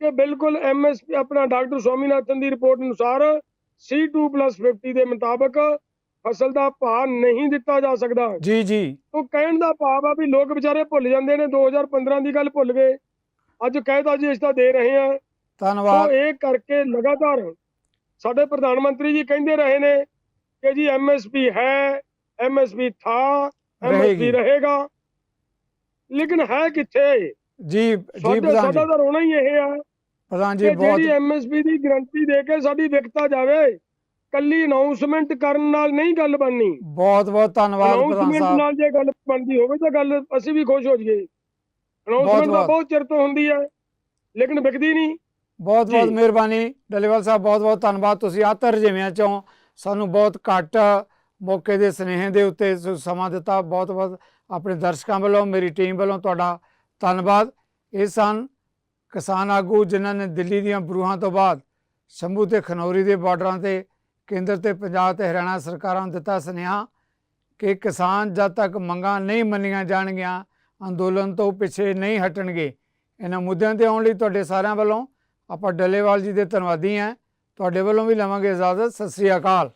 ਕਿ ਬਿਲਕੁਲ ਐਮਐਸਪੀ ਆਪਣਾ ਡਾਕਟਰ ਸਵਾਮੀਨਾਥਨ ਦੀ ਰਿਪੋਰਟ ਅਨੁਸਾਰ C2+50 ਦੇ ਮੁਤਾਬਕ ਫਸਲ ਦਾ ਭਾਅ ਨਹੀਂ ਦਿੱਤਾ ਜਾ ਸਕਦਾ। ਜੀ ਜੀ। ਉਹ ਕਹਿਣ ਦਾ ਭਾਵ ਆ ਵੀ ਲੋਕ ਵਿਚਾਰੇ ਭੁੱਲ ਜਾਂਦੇ ਨੇ 2015 ਦੀ ਗੱਲ ਭੁੱਲ ਗਏ। ਅੱਜ ਕਹਿਤਾ ਜੀ ਅਸੀਂ ਤਾਂ ਦੇ ਰਹੇ ਹਾਂ ਧੰਨਵਾਦ। ਸੋ ਇਹ ਕਰਕੇ ਲਗਾਤਾਰ ਸਾਡੇ ਪ੍ਰਧਾਨ ਮੰਤਰੀ ਜੀ ਕਹਿੰਦੇ ਰਹੇ ਨੇ ਕਿ ਜੀ ਐਮਐਸਪੀ ਹੈ ਐਮਐਸਪੀ ਥਾ। ਐਮਐਸਪੀ ਰਹੇਗਾ। ਲੇਕਿਨ ਹੈ ਕਿੱਥੇ? ਜੀ ਜੀ ਪ੍ਰਧਾਨ ਸਾਡਾ ਜੀ ਤਾਂ ਰੋਣਾ ਹੀ ਇਹ ਆ ਪ੍ਰਧਾਨ ਜੀ ਕਿ ਜਿਹੜੀ ਬਹੁਤ ਐਮਐਸਪੀ ਦੀ ਗਰੰਟੀ ਦੇ ਕੇ ਸਾਡੀ ਵਿਕਤਾ ਜਾਵੇ ਕੱਲੀ ਅਨਾਉਂਸਮੈਂਟ ਕਰਨ ਨਾਲ ਨਹੀਂ ਗੱਲ ਬਣਨੀ। ਬਹੁਤ ਬਹੁਤ ਧੰਨਵਾਦ ਪ੍ਰਧਾਨ ਅਨਾਉਂਸਮੈਂਟ ਸਾਹਿਬ। ਨਾਲ ਜੇ ਗੱਲ ਬਣਦੀ ਹੋਵੇ ਤਾਂ ਗੱਲ ਅਸੀਂ ਵੀ ਖੁਸ਼ ਹੋ ਜਾਈਏ। ਅਨਾਉਂਸਮੈਂਟ ਤਾਂ ਬਹੁਤ- ਬਹੁਤ ਚਿਰ ਤੋਂ ਹੁੰਦੀ ਹੈ ਲੇਕਿਨ ਵਿਕਦੀ ਨਹੀਂ। ਬਹੁਤ ਬਹੁਤ ਜੀ। ਮਿਹਰਬਾਨੀ। ਡੱਲੇਵਾਲ ਸਾਹਿਬ ਬਹੁਤ ਬਹੁਤ ਧੰਨਵਾਦ। ਤੁਸੀਂ ਆ ਤਰਜਮਿਆਂ ਚੋਂ ਸਾਨੂੰ ਬਹੁਤ ਘੱਟ ਮੌਕੇ ਦੇ ਸਨੇਹ ਦੇ ਉੱਤੇ ਸ- ਸਮਾਂ ਦਿੱਤਾ। ਬਹੁਤ ਬਹੁਤ ਆਪਣੇ ਦਰਸ਼ਕਾਂ ਵੱਲੋਂ, ਮੇਰੀ ਟੀਮ ਵੱਲੋਂ ਤੁਹਾਡਾ ਧੰਨਵਾਦ। ਇਹ ਸਨ ਕਿਸਾਨ ਆਗੂ ਜਿਨ੍ਹਾਂ ਨੇ ਦਿੱਲੀ ਦੀਆਂ ਬਰੂਹਾਂ ਤੋਂ ਬਾਅਦ ਸ਼ੰਭੂ ਤੇ ਖਨੌਰੀ ਦੇ ਬਾਰਡਰਾਂ ਤੇ, ਕੇਂਦਰ ਤੇ ਪੰਜਾਬ ਤੇ ਹਰਿਆਣਾ ਸਰਕਾਰਾਂ ਨੂੰ ਦਿੱਤਾ ਸੁਨੇਹਾ ਕਿ ਕਿਸਾਨ ਜਦ ਤੱਕ ਮੰਗਾਂ ਨਹੀਂ ਮੰਨੀਆਂ ਜਾਣਗੀਆਂ, ਅੰਦੋਲਨ ਤੋਂ ਪਿੱਛੇ ਨਹੀਂ ਹਟਣਗੇ। ਇਹਨਾਂ ਮੁੱਦਿਆਂ ਤੇ ਆਉਣ ਲਈ ਤੁਹਾਡੇ ਸਾਰਿਆਂ ਵੱਲੋਂ ਆਪਾਂ ਡੱਲੇਵਾਲ ਜੀ ਦੇ ਧੰਨਵਾਦੀ ਹਾਂ। ਤੁਹਾਡੇ ਵੱਲੋਂ ਵੀ ਲਵਾਂਗੇ ਇਜਾਜ਼ਤ। ਸਤਿ ਸ੍ਰੀ ਅਕਾਲ।